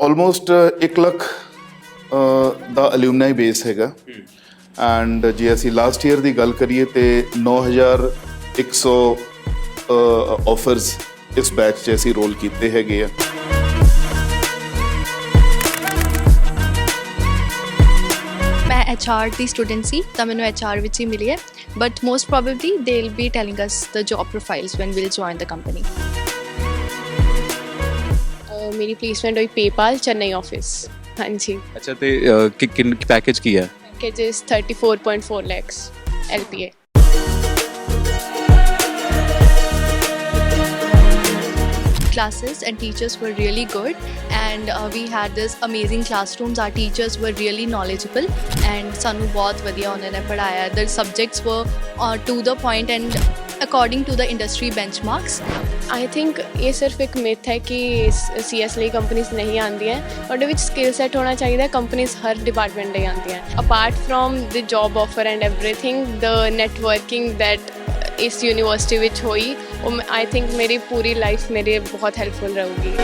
Almost 1 lakh ਦਾ alumni base ਹੈਗਾ and ਜੇ ਅਸੀਂ ਲਾਸਟ ਈਅਰ ਦੀ ਗੱਲ ਕਰੀਏ ਤੇ 9100 ਆਫਰਸ ਇਸ ਬੈਚ 'ਚ ਅਸੀਂ ਰੋਲ ਕੀਤੇ ਹੈਗੇ ਆ ਮੈਂ HR ਦੀ ਸਟੂਡੈਂਟ ਸੀ ਤਾਂ ਮੈਨੂੰ HR ਵਿੱਚ ਹੀ ਮਿਲੀ ਹੈ but most probably they will be telling us the job profiles when will join the company ਮੇਰੀ ਪਲੇਸਮੈਂਟ ਹੋਈ PayPal ਚੇਨਈ ਆਫਿਸ ਹਾਂਜੀ ਅੱਛਾ ਤੇ ਅ, ਕਿ ਕਿੰਨ ਪੈਕੇਜ ਕੀ ਹੈ ਪੈਕੇਜ ਇਸ 34.4 lakhs LPA classes and teachers were really good and uh, we had this amazing classrooms our teachers were really knowledgeable and ਸਾਨੂੰ ਬਹੁਤ ਵਧੀਆ ਉਹਨਾਂ ਨੇ ਪੜਾਇਆ the subjects were uh, to the point and according to the industry benchmarks? I think ਇਹ ਸਿਰਫ ਇੱਕ ਮਿਥ ਹੈ ਕਿ ਸੀਐਸ ਲਈ ਕੰਪਨੀਆਂ ਨਹੀਂ ਆਉਂਦੀਆਂ ਉਹਦੇ ਵਿੱਚ ਸਕਿੱਲ ਸੈਟ ਹੋਣਾ ਚਾਹੀਦਾ ਕੰਪਨੀਆਂ ਹਰ ਡਿਪਾਰਟਮੈਂਟ ਲਈ ਆਉਂਦੀਆਂ apart from the job offer and everything the networking that ਇਸ ਯੂਨੀਵਰਸਿਟੀ ਵਿੱਚ ਹੋਈ ਉਹ ਆਈ ਥਿੰਕ ਮੇਰੀ ਪੂਰੀ ਲਾਈਫ ਮੇਰੇ ਬਹੁਤ ਹੈਲਪਫੁਲ ਰਹੂਗੀ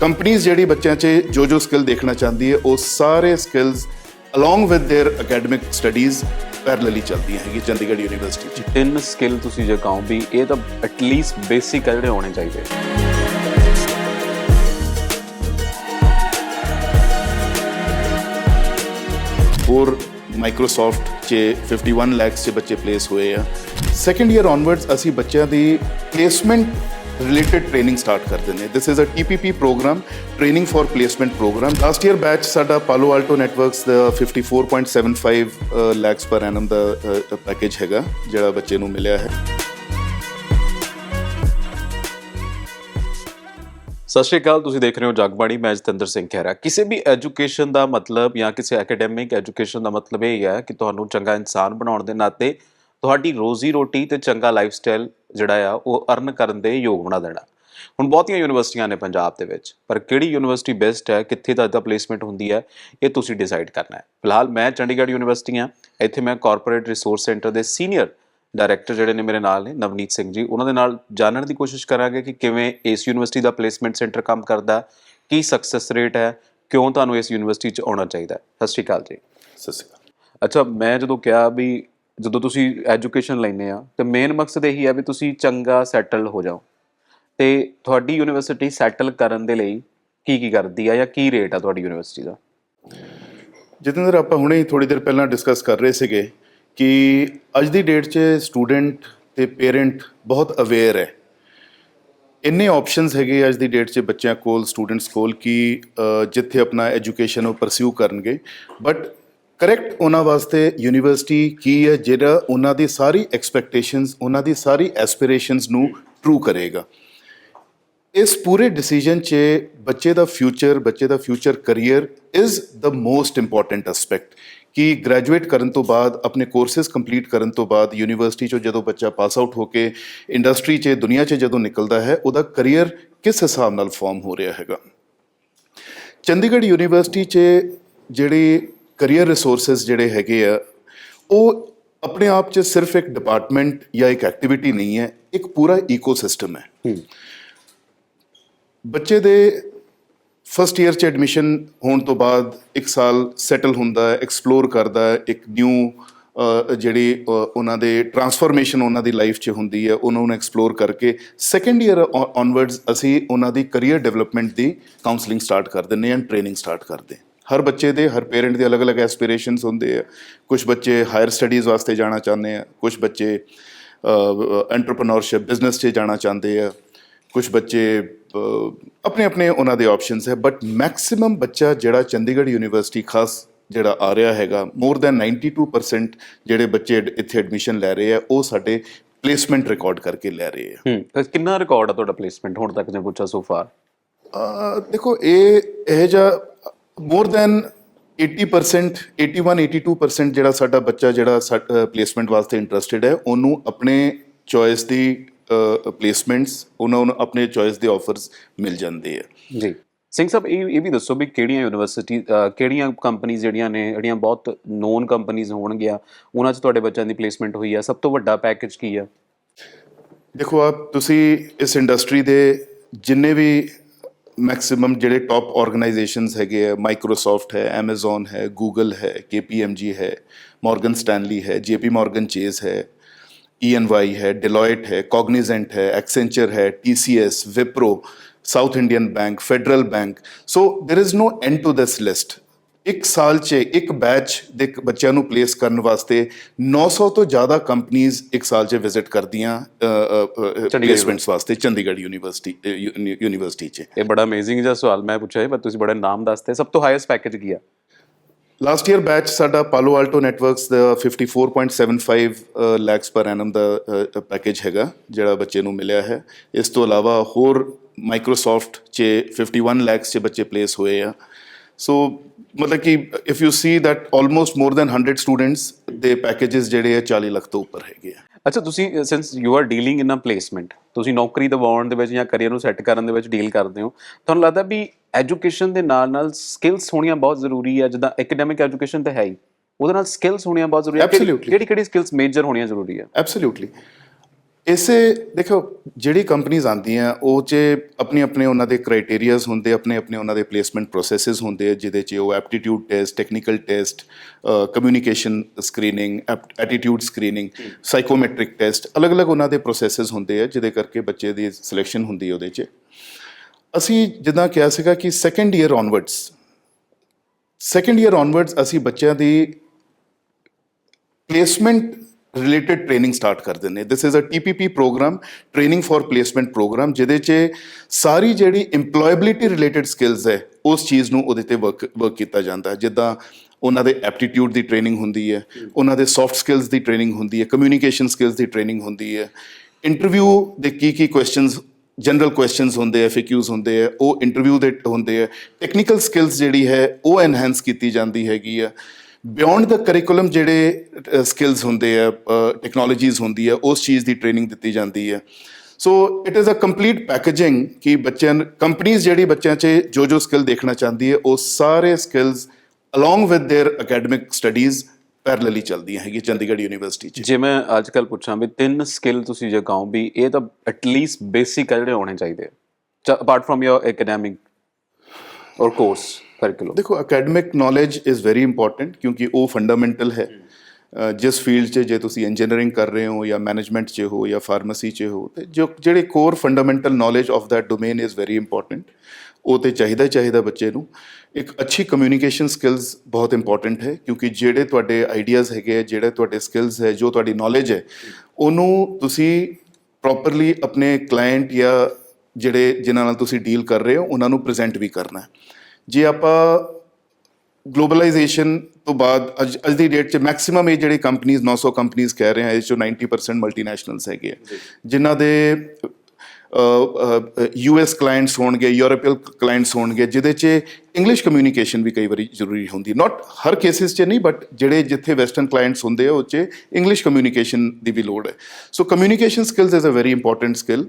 ਕੰਪਨੀਆਂ ਜਿਹੜੀ ਬੱਚਿਆਂ 'ਚ ਜੋ ਜੋ ਸਕਿੱਲ ਦੇਖਣਾ ਚਾਹੁੰਦੀ ਹੈ ਉਹ ਸਾਰੇ skills along with their academic studies parallelly ਚੱਲਦੀਆਂ ਹੈਗੀ ਚੰਡੀਗੜ੍ਹ ਯੂਨੀਵਰਸਿਟੀ 'ਚ ਤਿੰਨ ਸਕਿੱਲ ਤੁਸੀਂ ਜੇ ਕਹੋ ਵੀ ਇਹ ਤਾਂ ਐਟਲੀਸਟ ਬੇਸਿਕ ਜਿਹੜੇ ਹੋਣੇ ਚਾਹੀਦੇ ਹੋਰ ਮਾਈਕਰੋਸਾਫਟ 'ਚ 51 ਲੱਖ 'ਚ ਬੱਚੇ ਪਲੇਸ ਹੋਏ ਆ ਸੈਕੰਡ ਈਅਰ ਔਨਵਰਡਸ ਅਸੀਂ ਬੱਚਿਆਂ ਦੀ ਪਲੇਸਮੈਂਟ ਰਿਲੇਟਡ ਟ੍ਰੇਨਿੰਗ ਸਟਾਰਟ ਕਰ ਦਿੰਦੇ this is a TPP program training for placement program last year batch ਸਾਡਾ ਪਾਲੋ ਆਲਟੋ ਨੈਟਵਰਕਸ ਦਾ 54.75 ਲੱਖਸ ਪਰ ਐਨਮ ਦਾ ਪੈਕੇਜ ਹੈਗਾ ਜਿਹੜਾ ਬੱਚੇ ਨੂੰ ਮਿਲਿਆ ਹੈ ਸਤਿ ਸ਼੍ਰੀ ਅਕਾਲ, ਤੁਸੀਂ ਦੇਖ ਰਹੇ ਹੋ ਜਗਬਾਣੀ, ਮੈਂ ਜਤਿੰਦਰ ਸਿੰਘ ਖਹਿਰਾ। ਕਿਸੇ ਵੀ ਐਜੂਕੇਸ਼ਨ ਦਾ ਮਤਲਬ ਜਾਂ ਕਿਸੇ ਐਕੈਡੈਮਿਕ ਐਜੂਕੇਸ਼ਨ ਦਾ ਮਤਲਬ ਇਹ ਹੈ ਕਿ ਤੁਹਾਨੂੰ ਚੰਗਾ ਇਨਸਾਨ ਬਣਾਉਣ ਦੇ ਨਾਤੇ ਤੁਹਾਡੀ ਰੋਜ਼ੀ ਰੋਟੀ ਤੇ ਚੰਗਾ ਲਾਈਫ ਸਟਾਈਲ ਜਿਹੜਾ ਆ ਉਹ ਅਰਨ ਕਰਨ ਦੇ ਯੋਗ ਬਣਾ ਦੇਣਾ। ਹੁਣ ਬਹੁਤੀਆਂ ਯੂਨੀਵਰਸਿਟੀਆਂ ਨੇ ਪੰਜਾਬ ਦੇ ਵਿੱਚ ਪਰ ਕਿਹੜੀ ਯੂਨੀਵਰਸਿਟੀ ਬੈਸਟ ਹੈ ਕਿੱਥੇ ਤੱਕ ਦਾ ਪਲੇਸਮੈਂਟ ਹੁੰਦੀ ਹੈ ਇਹ ਤੁਸੀਂ ਡਿਸਾਈਡ ਕਰਨਾ ਹੈ। ਫਿਲਹਾਲ ਮੈਂ ਚੰਡੀਗੜ੍ਹ ਯੂਨੀਵਰਸਿਟੀ ਹਾਂ ਇੱਥੇ ਮੈਂ ਕਾਰਪੋਰੇਟ ਰਿਸੋਰਸ ਸੈਂਟਰ ਦੇ ਸੀਨੀਅਰ ਡਾਇਰੈਕਟਰ ਜਿਹੜੇ ਨੇ ਮੇਰੇ ਨਾਲ ਨੇ ਨਵਨੀਤ ਸਿੰਘ ਜੀ ਉਹਨਾਂ ਦੇ ਨਾਲ ਜਾਣਨ ਦੀ ਕੋਸ਼ਿਸ਼ ਕਰਾਂਗੇ ਕਿ ਕਿਵੇਂ ਇਸ ਯੂਨੀਵਰਸਿਟੀ ਦਾ ਪਲੇਸਮੈਂਟ ਸੈਂਟਰ ਕੰਮ ਕਰਦਾ ਕੀ ਸਕਸੈਸ ਰੇਟ ਹੈ ਕਿਉਂ ਤੁਹਾਨੂੰ ਇਸ ਯੂਨੀਵਰਸਿਟੀ 'ਚ ਆਉਣਾ ਚਾਹੀਦਾ ਸਤਿ ਸ਼੍ਰੀ ਅਕਾਲ ਜੀ। ਸਤਿ ਸ਼੍ਰੀ ਅਕਾਲ। ਅੱਛਾ ਮੈਂ ਜਦੋਂ ਕਿਹਾ ਵੀ ਜਦੋਂ ਤੁਸੀਂ ਐਜੂਕੇਸ਼ਨ ਲੈਂਦੇ ਆ, ਤੇ ਮੇਨ ਮਕਸਦ ਇਹੀ ਆ ਵੀ ਤੁਸੀਂ ਚੰਗਾ ਸੈਟਲ ਹੋ ਜਾਓ। ਤੇ ਤੁਹਾਡੀ ਯੂਨੀਵਰਸਿਟੀ ਸੈਟਲ ਕਰਨ ਦੇ ਲਈ ਕੀ ਕੀ ਕਰਦੀ ਆ ਜਾਂ ਕੀ ਰੇਟ ਆ ਤੁਹਾਡੀ ਯੂਨੀਵਰਸਿਟੀ ਦਾ? ਜਤਿੰਦਰ, ਆਪਾਂ ਹੁਣੇ ਹੀ ਥੋੜੀ ਦੇਰ ਪਹਿਲਾਂ ਡਿਸਕਸ ਕਰ ਰਹੇ ਸੀਗੇ ਕਿ ਅੱਜ ਦੀ ਡੇਟ 'ਚ ਸਟੂਡੈਂਟ ਤੇ ਪੇਰੈਂਟ ਬਹੁਤ ਅਵੇਅਰ ਹੈ। ਇੰਨੇ ਆਪਸ਼ਨਸ ਹੈਗੇ ਅੱਜ ਦੀ ਡੇਟ 'ਚ ਬੱਚਿਆਂ ਕੋਲ ਸਟੂਡੈਂਟਸ ਕੋਲ ਕਿ ਜਿੱਥੇ ਆਪਣਾ ਐਜੂਕੇਸ਼ਨ ਉਹ ਪਰਸਿਊ ਕਰਨਗੇ। ਬਟ ਕਰੈਕਟ ਉਹਨਾਂ ਵਾਸਤੇ ਯੂਨੀਵਰਸਿਟੀ ਕੀ ਹੈ ਜਿਹੜਾ ਉਹਨਾਂ ਦੀ ਸਾਰੀ ਐਕਸਪੈਕਟੇਸ਼ਨਸ ਉਹਨਾਂ ਦੀ ਸਾਰੀ ਐਸਪੀਰੇਸ਼ਨਸ ਨੂੰ ਟਰੂ ਕਰੇਗਾ। ਇਸ ਪੂਰੇ ਡਿਸੀਜਨ 'ਚ ਬੱਚੇ ਦਾ ਫਿਊਚਰ ਬੱਚੇ ਦਾ future career is the most important aspect ਕਿ ਗ੍ਰੈਜੂਏਟ ਕਰਨ ਤੋਂ ਬਾਅਦ, ਆਪਣੇ ਕੋਰਸਸ ਕੰਪਲੀਟ ਕਰਨ ਤੋਂ ਬਾਅਦ ਯੂਨੀਵਰਸਿਟੀ 'ਚੋਂ ਜਦੋਂ ਬੱਚਾ ਪਾਸ ਆਊਟ ਹੋ ਕੇ ਇੰਡਸਟਰੀ 'ਚ, ਦੁਨੀਆ 'ਚ ਜਦੋਂ ਨਿਕਲਦਾ ਹੈ, ਉਹਦਾ ਕੈਰੀਅਰ ਕਿਸ ਹਿਸਾਬ ਨਾਲ ਫਾਰਮ ਹੋ ਰਿਹਾ ਹੈਗਾ। ਚੰਡੀਗੜ੍ਹ ਯੂਨੀਵਰਸਿਟੀ 'ਚ ਜਿਹੜੀ ਕੈਰੀਅਰ ਰਿਸੋਰਸਸ ਜਿਹੜੇ ਹੈਗੇ ਆ ਉਹ ਆਪਣੇ ਆਪ 'ਚ ਸਿਰਫ ਇੱਕ ਡਿਪਾਰਟਮੈਂਟ ਜਾਂ ਇੱਕ ਐਕਟੀਵਿਟੀ ਨਹੀਂ ਹੈ ਇੱਕ ਪੂਰਾ ਈਕੋਸਿਸਟਮ ਹੈ। ਬੱਚੇ ਦੇ ਫਸਟ ਈਅਰ ਚ ਐਡਮਿਸ਼ਨ ਹੋਣ ਤੋਂ ਬਾਅਦ ਇੱਕ ਸਾਲ ਸੈਟਲ ਹੁੰਦਾ ਹੈ ਐਕਸਪਲੋਰ ਕਰਦਾ ਹੈ ਇੱਕ ਨਿਊ ਜਿਹੜੀ ਉਹਨਾਂ ਦੇ ਟਰਾਂਸਫਰਮੇਸ਼ਨ ਉਹਨਾਂ ਦੀ ਲਾਈਫ 'ਚ ਹੁੰਦੀ ਹੈ ਉਹਨਾਂ ਨੂੰ ਐਕਸਪਲੋਰ ਕਰਕੇ ਸੈਕੰਡ ਈਅਰ ਔਨਵਰਡਸ ਅਸੀਂ ਉਹਨਾਂ ਦੀ ਕੈਰੀਅਰ ਡਿਵੈਲਪਮੈਂਟ ਦੀ ਕਾਉਂਸਲਿੰਗ ਸਟਾਰਟ ਕਰ ਦਿੰਦੇ ਹਾਂ ਟ੍ਰੇਨਿੰਗ ਸਟਾਰਟ ਕਰਦੇ ਹਾਂ। ਹਰ ਬੱਚੇ ਦੇ ਹਰ ਪੇਰੈਂਟ ਦੇ ਅਲੱਗ-ਅਲੱਗ ਐਸਪੀਰੇਸ਼ਨਸ ਹੁੰਦੇ ਆ। ਕੁਝ ਬੱਚੇ ਹਾਇਰ ਸਟੱਡੀਜ਼ ਵਾਸਤੇ ਜਾਣਾ ਚਾਹੁੰਦੇ ਆ ਕੁਝ ਬੱਚੇ ਐਂਟਰਪ੍ਰੀਨਿਓਰਸ਼ਿਪ ਬਿਜ਼ਨਸ 'ਚ ਜਾਣਾ ਚਾਹੁੰਦੇ ਆ ਕੁਝ ਬੱਚੇ ਆਪਣੇ ਆਪਣੇ ਉਹਨਾਂ ਦੇ ਆਪਸ਼ਨਸ ਹੈ। ਬਟ ਮੈਕਸਿਮਮ ਬੱਚਾ ਜਿਹੜਾ ਚੰਡੀਗੜ੍ਹ ਯੂਨੀਵਰਸਿਟੀ ਖਾਸ ਜਿਹੜਾ ਆ ਰਿਹਾ ਹੈਗਾ ਮੋਰ ਦੈਨ 92% ਜਿਹੜੇ ਬੱਚੇ ਇੱਥੇ ਐਡਮਿਸ਼ਨ ਲੈ ਰਹੇ ਆ ਉਹ ਸਾਡੇ ਪਲੇਸਮੈਂਟ ਰਿਕਾਰਡ ਕਰਕੇ ਲੈ ਰਹੇ ਆ। ਹੂੰ ਤਾਂ ਕਿੰਨਾ ਰਿਕਾਰਡ ਆ ਤੁਹਾਡਾ ਪਲੇਸਮੈਂਟ ਹੁਣ ਤੱਕ ਜੇ ਪੁੱਛਾ ਸੋ ਫਾਰ ਦੇਖੋ ਇਹ ਇਹ ਜਿਹਾ ਮੋਰ ਦੈਨ 80% 81 82% ਜਿਹੜਾ ਸਾਡਾ ਬੱਚਾ ਜਿਹੜਾ ਪਲੇਸਮੈਂਟ ਵਾਸਤੇ ਇੰਟਰਸਟਿਡ ਹੈ ਉਹਨੂੰ ਆਪਣੇ ਚੋਇਸ ਦੀ ਪਲੇਸਮੈਂਟਸ ਉਹਨਾਂ ਨੂੰ ਆਪਣੇ ਚੋਇਸ ਦੇ ਆਫਰਸ ਮਿਲ ਜਾਂਦੇ ਆ। ਜੀ। ਸਿੰਘ ਸਾਹਿਬ ਇਹ ਇਹ ਵੀ ਦੱਸੋ ਵੀ ਕਿਹੜੀਆਂ ਯੂਨੀਵਰਸਿਟੀ ਕਿਹੜੀਆਂ ਕੰਪਨੀਆਂ ਜਿਹੜੀਆਂ ਨੇ ਜਿਹੜੀਆਂ ਬਹੁਤ ਨੋਨ ਕੰਪਨੀਆਂ ਹੋਣਗੀਆਂ ਉਹਨਾਂ 'ਚ ਤੁਹਾਡੇ ਬੱਚਿਆਂ ਦੀ ਪਲੇਸਮੈਂਟ ਹੋਈ ਆ? ਸਭ ਤੋਂ ਵੱਡਾ ਪੈਕੇਜ ਕੀ ਆ? ਦੇਖੋ ਆਪ ਤੁਸੀਂ ਇਸ ਇੰਡਸਟਰੀ ਦੇ ਜਿੰਨੇ ਵੀ ਮੈਕਸਿਮਮ ਜਿਹੜੇ ਟਾਪ ਆਰਗੇਨਾਈਜੇਸ਼ਨਸ ਹੈਗੇ ਆ ਮਾਈਕਰੋਸਾਫਟ ਹੈ Amazon ਹੈ Google ਹੈ KPMG ਹੈ Morgan Stanley ਹੈ JP Morgan Chase ਹੈ EY ਹੈ Deloitte ਹੈ Cognizant ਹੈ Accenture ਹੈ TCS Wipro South Indian Bank Federal Bank so there is no end to this list ਇੱਕ ਸਾਲ 'ਚ ਇੱਕ ਬੈਚ ਦੇ ਬੱਚਿਆਂ ਨੂੰ ਪਲੇਸ ਕਰਨ ਵਾਸਤੇ 900 ਤੋਂ ਜ਼ਿਆਦਾ ਕੰਪਨੀਆਂ ਇੱਕ ਸਾਲ 'ਚ ਵਿਜ਼ਿਟ ਕਰਦੀਆਂ ਪਲੇਸਮੈਂਟਸ ਵਾਸਤੇ ਚੰਡੀਗੜ੍ਹ ਯੂਨੀਵਰਸਿਟੀ ਯੂਨੀਵਰਸਿਟੀ 'ਚ। ਇਹ ਬੜਾ ਅਮੇਜ਼ਿੰਗ ਜਿਹਾ ਸਵਾਲ ਮੈਂ ਪੁੱਛਿਆ ਪਰ ਤੁਸੀਂ ਬੜੇ ਨਾਮ ਦੱਸਦੇ ਸਭ ਤੋਂ ਹਾਈਐਸਟ ਪੈਕੇਜ ਕੀ ਆ? ਲਾਸਟ ਈਅਰ ਬੈਚ ਸਾਡਾ ਪਾਲੋ ਆਲਟੋ ਨੈਟਵਰਕਸ ਦਾ 54.75 ਲੈਕਸ ਪਰ ਐਨਮ ਦਾ ਪੈਕੇਜ ਹੈਗਾ ਜਿਹੜਾ ਬੱਚੇ ਨੂੰ ਮਿਲਿਆ ਹੈ। ਇਸ ਤੋਂ ਇਲਾਵਾ ਹੋਰ ਮਾਈਕਰੋਸਾਫਟ 'ਚ 51 ਲੈਕਸ 'ਚ ਬੱਚੇ ਪਲੇਸ ਹੋਏ ਆ। ਸੋ ਮਤਲਬ ਕਿ if you see that almost more than 100 students ਦੇ ਪੈਕੇजेस ਜਿਹੜੇ ਆ 40 ਲੱਖ ਤੋਂ ਉੱਪਰ ਹੈਗੇ ਆ ਅੱਛਾ ਤੁਸੀਂ since you are dealing in a placement ਤੁਸੀਂ ਨੌਕਰੀ ਦਿਵਾਉਣ ਦੇ ਵਿੱਚ ਜਾਂ ਕੈਰੀਅਰ ਨੂੰ ਸੈੱਟ ਕਰਨ ਦੇ ਵਿੱਚ ਡੀਲ ਕਰਦੇ ਹੋ ਤੁਹਾਨੂੰ ਲੱਗਦਾ ਵੀ ਐਜੂਕੇਸ਼ਨ ਦੇ ਨਾਲ ਨਾਲ ਸਕਿੱਲਸ ਹੋਣੀਆਂ ਬਹੁਤ ਜ਼ਰੂਰੀ ਹੈ ਜਿੱਦਾਂ ਐਕੈਡੈਮਿਕ ਐਜੂਕੇਸ਼ਨ ਤਾਂ ਹੈ ਹੀ ਉਹਦੇ ਨਾਲ ਸਕਿੱਲਸ ਹੋਣੀਆਂ ਬਹੁਤ ਜ਼ਰੂਰੀ Absolutely. ਕਿਹੜੀ ਕਿਹੜੀ ਸਕਿੱਲਸ ਮੇਜਰ ਹੋਣੀਆਂ ਜ਼ਰੂਰੀ ਹੈ ਐਬਸੋਲੂਟਲੀ ਇਸੇ ਦੇਖੋ ਜਿਹੜੀ ਕੰਪਨੀਆਂ ਆਉਂਦੀਆਂ ਉਹ 'ਚ ਆਪਣੇ ਆਪਣੇ ਉਹਨਾਂ ਦੇ ਕ੍ਰਾਈਟੇਰੀਆਜ਼ ਹੁੰਦੇ ਆਪਣੇ ਆਪਣੇ ਉਹਨਾਂ ਦੇ ਪਲੇਸਮੈਂਟ ਪ੍ਰੋਸੈਸਸ ਹੁੰਦੇ ਆ ਜਿਹਦੇ 'ਚ ਉਹ aptitude test technical test communication screening attitude screening psychometric test ਅਲੱਗ-ਅਲੱਗ ਉਹਨਾਂ ਦੇ ਪ੍ਰੋਸੈਸਸ ਹੁੰਦੇ ਆ ਜਿਹਦੇ ਕਰਕੇ ਬੱਚੇ ਦੀ ਸਿਲੈਕਸ਼ਨ ਹੁੰਦੀ ਹੈ ਉਹਦੇ 'ਚ। ਅਸੀਂ ਜਿੱਦਾਂ ਕਿਹਾ ਸੀਗਾ ਕਿ second year onwards second year onwards ਅਸੀਂ ਬੱਚਿਆਂ ਦੀ ਪਲੇਸਮੈਂਟ ਰਿਲੇਟਡ ਟ੍ਰੇਨਿੰਗ ਸਟਾਰਟ ਕਰਦੇ ਨੇ। This is a TPP program training for placement program ਜਿਹਦੇ 'ਚ ਸਾਰੀ ਜਿਹੜੀ EMPLOYABILITY ਰਿਲੇਟਡ ਸਕਿੱਲਸ ਹੈ, ਉਸ ਚੀਜ਼ ਨੂੰ ਉਹਦੇ ਤੇ ਵਰਕ ਵਰਕ ਕੀਤਾ ਜਾਂਦਾ ਜਿੱਦਾਂ ਉਹਨਾਂ ਦੇ ਐਪਟੀਟਿਊਡ ਦੀ ਟ੍ਰੇਨਿੰਗ ਹੁੰਦੀ ਹੈ, ਉਹਨਾਂ ਦੇ ਸੌਫਟ ਸਕਿੱਲਸ ਦੀ ਟ੍ਰੇਨਿੰਗ ਹੁੰਦੀ ਹੈ ਕਮਿਊਨੀਕੇਸ਼ਨ ਸਕਿੱਲਸ ਦੀ ਟ੍ਰੇਨਿੰਗ ਹੁੰਦੀ ਹੈ। ਇੰਟਰਵਿਊ ਦੇ ਕੀ ਕੀ ਕੁਐਸਚਨਸ ਜਨਰਲ ਕੁਐਸਚਨਸ ਹੁੰਦੇ ਆ ਫਿਕਿਊਜ਼ ਹੁੰਦੇ ਆ, ਉਹ ਇੰਟਰਵਿਊ ਦੇ ਹੁੰਦੇ ਆ। ਟੈਕਨੀਕਲ ਸਕਿੱਲਸ ਜਿਹੜੀ ਹੈ, ਉਹ ਐਨਹਾਂਸ ਕੀਤੀ ਜਾਂਦੀ ਹੈਗੀ ਆ। ਬਿਯੋਂਡ ਦਾ ਕਰਿਕੂਲਮ ਜਿਹੜੇ ਸਕਿੱਲਸ ਹੁੰਦੇ ਆ ਟੈਕਨੋਲੋਜੀਜ਼ ਹੁੰਦੀ ਆ ਉਸ ਚੀਜ਼ ਦੀ ਟ੍ਰੇਨਿੰਗ ਦਿੱਤੀ ਜਾਂਦੀ ਹੈ so it is a complete packaging ਕਿ ਬੱਚਿਆਂ ਕੰਪਨੀਆਂ ਜਿਹੜੀ ਬੱਚਿਆਂ 'ਚ ਜੋ ਜੋ ਸਕਿੱਲ ਦੇਖਣਾ ਚਾਹੁੰਦੀ ਹੈ ਉਹ ਸਾਰੇ skills along with their academic studies parallelly ਚੱਲਦੀਆਂ ਹੈਗੀਆਂ ਚੰਡੀਗੜ੍ਹ ਯੂਨੀਵਰਸਿਟੀ 'ਚ ਜੇ ਮੈਂ ਅੱਜ ਕੱਲ ਪੁੱਛਾਂ ਵੀ ਤਿੰਨ ਸਕਿੱਲ ਤੁਸੀਂ ਜੇ ਕਹੋ ਵੀ ਇਹ ਤਾਂ ਐਟਲੀਸਟ ਬੇਸਿਕ ਜਿਹੜੇ ਹੋਣੇ ਚਾਹੀਦੇ ਆ ਅਪਾਰਟ ਫਰਮ ਯੋਰ ਐਕੈਡੈਮਿਕ ਔਰ ਕੋਰਸ curriculum ਦੇਖੋ academic knowledge is very important ਕਿਉਂਕਿ ਉਹ ਫੰਡਾਮੈਂਟਲ ਹੈ। ਜਿਸ ਫੀਲਡ 'ਚ ਜੇ ਤੁਸੀਂ ਇੰਜੀਨੀਅਰਿੰਗ ਕਰ ਰਹੇ ਹੋ ਜਾਂ ਮੈਨੇਜਮੈਂਟ 'ਚ ਹੋ ਜਾਂ ਫਾਰਮੇਸੀ 'ਚ ਹੋ ਤੇ ਜੋ ਜਿਹੜੇ core fundamental knowledge of that domain is very important ਉਹ ਤੇ ਚਾਹੀਦਾ ਚਾਹੀਦਾ ਬੱਚੇ ਨੂੰ। ਇੱਕ ਅੱਛੀ ਕਮਿਊਨੀਕੇਸ਼ਨ ਸਕਿੱਲਸ ਬਹੁਤ ਇੰਪੋਰਟੈਂਟ ਹੈ ਕਿਉਂਕਿ ਜਿਹੜੇ ਤੁਹਾਡੇ ਆਈਡੀਆਜ਼ ਹੈਗੇ ਆ, ਜਿਹੜੇ ਤੁਹਾਡੇ ਸਕਿੱਲਸ ਹੈ ਜੋ ਤੁਹਾਡੀ ਨੋਲੇਜ ਹੈ ਉਹਨੂੰ ਤੁਸੀਂ ਪ੍ਰੋਪਰਲੀ ਆਪਣੇ ਕਲਾਇੰਟ ਜਾਂ ਜਿਹੜੇ ਜਿਨ੍ਹਾਂ ਨਾਲ ਤੁਸੀਂ ਡੀਲ ਕਰ ਰਹੇ ਹੋ ਉਹਨਾਂ ਨੂੰ ਪ੍ਰੈਜ਼ੈਂਟ ਵੀ ਕਰਨਾ ਹੈ। ਜੇ ਆਪਾਂ ਗਲੋਬਲਾਈਜੇਸ਼ਨ ਤੋਂ ਬਾਅਦ ਅੱਜ ਅੱਜ ਦੀ ਡੇਟ 'ਚ ਮੈਕਸਿਮਮ ਇਹ ਜਿਹੜੇ ਕੰਪਨੀਆਂ 900 ਕੰਪਨੀਆਂ ਕਹਿ ਰਹੇ ਆ ਇਸ ਚੋਂ 90% ਮਲਟੀਨੈਸ਼ਨਲਸ ਹੈਗੇ ਆ। ਜਿਨ੍ਹਾਂ ਦੇ ਯੂ ਐਸ ਕਲਾਇੰਟਸ ਹੋਣਗੇ ਯੂਰੋਪੀਅਨ ਕਲਾਇੰਟਸ ਹੋਣਗੇ ਜਿਹਦੇ 'ਚ ਇੰਗਲਿਸ਼ ਕਮਿਊਨੀਕੇਸ਼ਨ ਵੀ ਕਈ ਵਾਰੀ ਜ਼ਰੂਰੀ ਹੁੰਦੀ ਨਾਟ ਹਰ ਕੇਸਿਸ 'ਚ ਨਹੀਂ ਬਟ ਜਿਹੜੇ ਜਿੱਥੇ ਵੈਸਟਰਨ ਕਲਾਇੰਟਸ ਹੁੰਦੇ ਆ ਉਹ 'ਚ ਇੰਗਲਿਸ਼ ਕਮਿਊਨੀਕੇਸ਼ਨ ਦੀ ਵੀ ਲੋੜ ਹੈ। So communication skills is a very important skill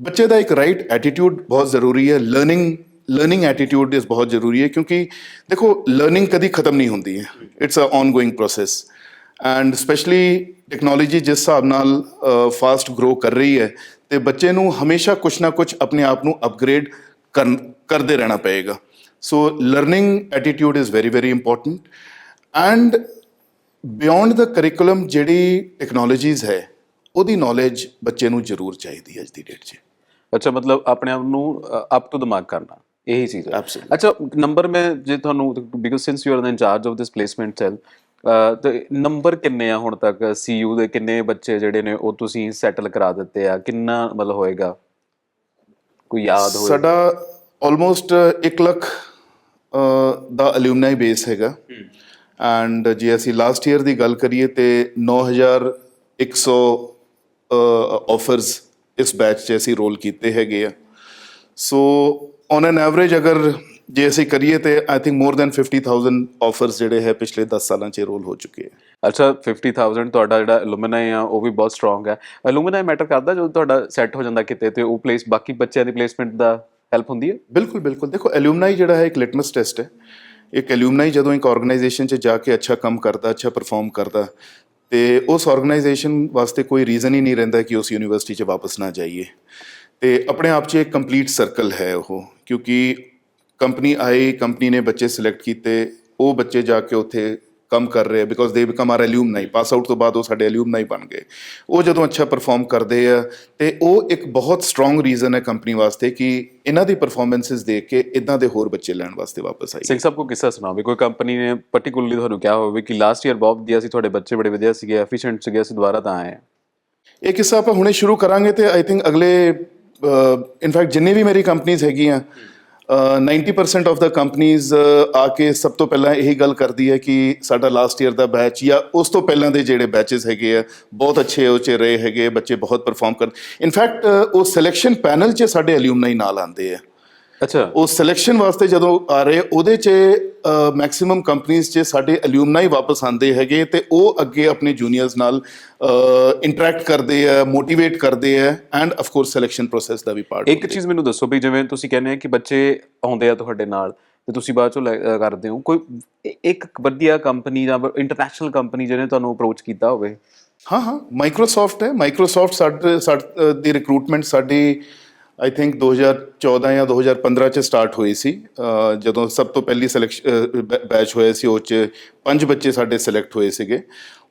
ਬੱਚੇ ਦਾ ਇੱਕ ਰਾਈਟ ਐਟੀਟਿਊਡ ਬਹੁਤ ਜ਼ਰੂਰੀ ਹੈ। ਲਰਨਿੰਗ ਲਰਨਿੰਗ ਐਟੀਟਿਊਡ ਇਸ ਬਹੁਤ ਜ਼ਰੂਰੀ ਹੈ ਕਿਉਂਕਿ ਦੇਖੋ ਲਰਨਿੰਗ ਕਦੀ ਖਤਮ ਨਹੀਂ ਹੁੰਦੀ ਹੈ it's a ongoing process and specially technology ਜਿਸ ਹਿਸਾਬ ਨਾਲ ਫਾਸਟ ਗਰੋ ਕਰ ਰਹੀ ਹੈ ਤੇ ਬੱਚੇ ਨੂੰ ਹਮੇਸ਼ਾ ਕੁਛ ਨਾ ਕੁਛ ਆਪਣੇ ਆਪ ਨੂੰ ਅਪਗ੍ਰੇਡ ਕਰਦੇ ਰਹਿਣਾ ਪਏਗਾ so learning attitude is very very important and beyond the curriculum ਜਿਹੜੀ ਟੈਕਨੋਲੋਜੀਜ਼ ਹੈ ਉਹਦੀ ਨੌਲੇਜ ਬੱਚੇ ਨੂੰ ਜ਼ਰੂਰ ਚਾਹੀਦੀ ਹੈ ਅੱਜ ਦੀ ਡੇਟ 'ਚ ਅੱਛਾ ਮਤਲਬ ਆਪਣੇ ਆਪ ਨੂੰ ਅਪ ਟੂ ਦਿਮਾਗ ਕਰਨਾ ਇਹੀ ਚੀਜ਼ ਹੈ। Absolutely. ਅੱਛਾ ਨੰਬਰ ਮੈਂ ਜੇ ਤੁਹਾਨੂੰ because since you are in charge of this placement cell ਤੇ ਨੰਬਰ ਕਿੰਨੇ ਆ ਹੁਣ ਤੱਕ? ਸੀਯੂ ਦੇ ਕਿੰਨੇ ਬੱਚੇ ਜਿਹੜੇ ਨੇ ਉਹ ਤੁਸੀਂ ਸੈਟਲ ਕਰਾ ਦਿੱਤੇ ਆ? ਕਿੰਨਾ ਮਤਲਬ ਹੋਏਗਾ? ਕੋਈ ਯਾਦ ਹੋਵੇ ਸਾਡਾ ਆਲਮੋਸਟ 1 ਲੱਖ ਅ, ਦਾ ਅਲੂਮਨਾਈ ਬੇਸ ਹੈਗਾ। ਐਂਡ ਜੇ ਅਸੀਂ ਲਾਸਟ ਈਅਰ ਦੀ ਗੱਲ ਕਰੀਏ ਤੇ 9100 ਆਫਰਸ ਇਸ ਬੈਚ 'ਚ ਅਸੀਂ ਰੋਲ ਕੀਤੇ ਹੈਗੇ ਆ। ਸੋ ਔਨ ਐਨ ਐਵਰੇਜ ਅਗਰ ਜੇ ਅਸੀਂ ਕਰੀਏ ਤੇ I think more than 50000 offers ਜਿਹੜੇ ਹੈ ਪਿਛਲੇ 10 ਸਾਲਾਂ 'ਚ ਰੋਲ ਹੋ ਚੁੱਕੇ ਆ ਅੱਛਾ 50000 ਤੁਹਾਡਾ ਜਿਹੜਾ ਐਲੂਮਨਾਈ ਆ ਉਹ ਵੀ ਬਹੁਤ ਸਟਰੋਂਗ ਹੈ। ਐਲੂਮਨਾਈ ਮੈਟਰ ਕਰਦਾ ਜਦੋਂ ਤੁਹਾਡਾ ਸੈੱਟ ਹੋ ਜਾਂਦਾ ਕਿਤੇ ਤੇ ਉਹ ਪਲੇਸ ਬਾਕੀ ਬੱਚਿਆਂ ਦੀ ਪਲੇਸਮੈਂਟ ਦਾ ਹੈਲਪ ਹੁੰਦੀ ਹੈ? ਬਿਲਕੁਲ ਬਿਲਕੁਲ। ਦੇਖੋ ਐਲੂਮਨਾਈ ਜਿਹੜਾ ਹੈ ਇੱਕ ਲਿਟਮਸ ਟੈਸਟ ਹੈ। ਇੱਕ ਐਲੂਮਨਾਈ ਜਦੋਂ ਇੱਕ ਆਰਗੇਨਾਈਜੇਸ਼ਨ 'ਚ ਜਾ ਕੇ ਅੱਛਾ ਕੰਮ ਕਰਦਾ ਅੱਛਾ ਪਰਫਾਰਮ ਕਰਦਾ ਤੇ ਉਸ ਆਰਗੇਨਾਈਜੇਸ਼ਨ ਵਾਸਤੇ ਕੋਈ ਰੀਜ਼ਨ ਹੀ ਨਹੀਂ ਰਹਿੰਦਾ ਕਿ ਉਸ ਯੂਨੀਵਰਸਿਟੀ 'ਚ ਵਾਪਸ ਨਾ ਜਾਈਏ। ਤੇ ਆਪਣੇ ਆਪ 'ਚ ਇੱਕ ਕੰਪਲੀਟ ਸਰਕਲ ਹੈ ਉਹ। ਕਿਉਂਕਿ ਕੰਪਨੀ ਆਈ ਕੰਪਨੀ ਨੇ ਬੱਚੇ ਸਿਲੈਕਟ ਕੀਤੇ ਉਹ ਬੱਚੇ ਜਾ ਕੇ ਉੱਥੇ ਕੰਮ ਕਰ ਰਹੇ because they become our alumni pass out ਤੋਂ ਬਾਅਦ ਉਹ ਸਾਡੇ ਐਲੂਮਨਾਈ ਬਣ ਗਏ। ਉਹ ਜਦੋਂ ਅੱਛਾ ਪਰਫਾਰਮ ਕਰਦੇ ਆ ਤੇ ਉਹ ਇੱਕ ਬਹੁਤ ਸਟਰੋਂਗ ਰੀਜ਼ਨ ਹੈ ਕੰਪਨੀ ਵਾਸਤੇ ਕਿ ਇਹਨਾਂ ਦੀ ਪਰਫਾਰਮੈਂਸਸ ਦੇਖ ਕੇ ਇਦਾਂ ਦੇ ਹੋਰ ਬੱਚੇ ਲੈਣ ਵਾਸਤੇ ਵਾਪਸ ਆਈ ਸਿੰਘ ਸਾਹਿਬ ਕੋ ਕਿੱਸਾ ਸੁਣਾਓ ਵੀ ਕੋਈ ਕੰਪਨੀ ਨੇ ਪਾਰਟਿਕੂਲਰਲੀ ਤੁਹਾਨੂੰ ਕਿਹਾ ਹੋਵੇ ਕਿ ਲਾਸਟ ਈਅਰ ਬਹੁਤ ਵਧੀਆ ਸੀ ਤੁਹਾਡੇ ਬੱਚੇ ਬੜੇ ਵਧੀਆ ਸੀਗੇ ਐਫੀਸ਼ੀਐਂਟ ਸੀਗੇ ਅਸੀਂ ਦੁਬਾਰਾ ਤਾਂ ਆਏ ਇਹ ਕਿੱਸਾ ਆਪਾਂ ਹੁਣੇ ਸ਼ੁਰੂ ਕਰਾਂਗੇ ਤੇ ਆਈ ਥਿੰਕ ਅਗਲੇ ਇਨਫੈਕਟ ਜਿੰਨੀ ਵੀ ਮੇਰੀ ਕੰਪਨੀਆਂ ਹੈਗੀਆਂ, ਅਹ 90% ਆਫ ਦਾ ਕੰਪਨੀਆਂ ਆ ਕੇ ਸਭ ਤੋਂ ਪਹਿਲਾਂ ਇਹੀ ਗੱਲ ਕਰਦੀ ਹੈ ਕਿ ਸਾਡਾ ਲਾਸਟ ਈਅਰ ਦਾ ਬੈਚ ਜਾਂ ਉਸ ਤੋਂ ਪਹਿਲਾਂ ਦੇ ਜਿਹੜੇ ਬੈਚਸ ਹੈਗੇ ਆ, ਬਹੁਤ ਅੱਛੇ ਉਹ 'ਚ ਰਹੇ ਹੈਗੇ, ਬੱਚੇ ਬਹੁਤ ਪਰਫਾਰਮ ਕਰ ਇਨਫੈਕਟ ਉਹ ਸਿਲੈਕਸ਼ਨ ਪੈਨਲ 'ਚ ਸਾਡੇ ਐਲੂਮਨਾਈ ਨਾਲ ਆਉਂਦੇ ਆ। ਅੱਛਾ। ਉਹ ਸਿਲੈਕਸ਼ਨ ਵਾਸਤੇ ਜਦੋਂ ਆ ਰਹੇ ਉਹਦੇ 'ਚ ਮੈਕਸਿਮਮ ਕੰਪਨੀਆਂ 'ਚ ਸਾਡੇ ਐਲੂਮਨਾਈ ਵਾਪਸ ਆਉਂਦੇ ਹੈਗੇ ਤੇ ਉਹ ਅੱਗੇ ਆਪਣੇ ਜੂਨੀਅਰਸ ਨਾਲ ਇੰਟਰੈਕਟ ਕਰਦੇ ਆ ਮੋਟੀਵੇਟ ਕਰਦੇ ਆ and of course selection process ਦਾ ਵੀ ਪਾਰਟ ਇੱਕ ਚੀਜ਼ ਮੈਨੂੰ ਦੱਸੋ ਵੀ ਜਿਵੇਂ ਤੁਸੀਂ ਕਹਿੰਦੇ ਆ ਕਿ ਬੱਚੇ ਆਉਂਦੇ ਆ ਤੁਹਾਡੇ ਨਾਲ ਤੇ ਤੁਸੀਂ ਬਾਅਦ ਚੋਂ ਕਰਦੇ ਹੋ ਕੋਈ ਇੱਕ ਵਧੀਆ ਕੰਪਨੀ ਜਾਂ ਇੰਟਰਨੈਸ਼ਨਲ ਕੰਪਨੀ ਜਿਹਨੇ ਤੁਹਾਨੂੰ ਅਪਰੋਚ ਕੀਤਾ ਹੋਵੇ? ਹਾਂ ਹਾਂ ਮਾਈਕਰੋਸਾਫਟ ਹੈ। ਮਾਈਕਰੋਸਾਫਟ ਸਾਡੇ ਸਾਡੇ ਦੀ ਰਿਕਰੂਟਮੈਂਟ ਸਾਡੀ ਆਈ ਥਿੰਕ 2014 ਜਾਂ 2015 ਚ ਸਟਾਰਟ ਹੋਈ ਸੀ। ਜਦੋਂ ਸਭ ਤੋਂ ਪਹਿਲੀ ਸਿਲੈਕਸ਼ਨ ਬੈਚ ਹੋਇਆ ਸੀ, ਉਹ ਚ ਪੰਜ ਬੱਚੇ ਸਾਡੇ ਸਿਲੈਕਟ ਹੋਏ ਸੀਗੇ।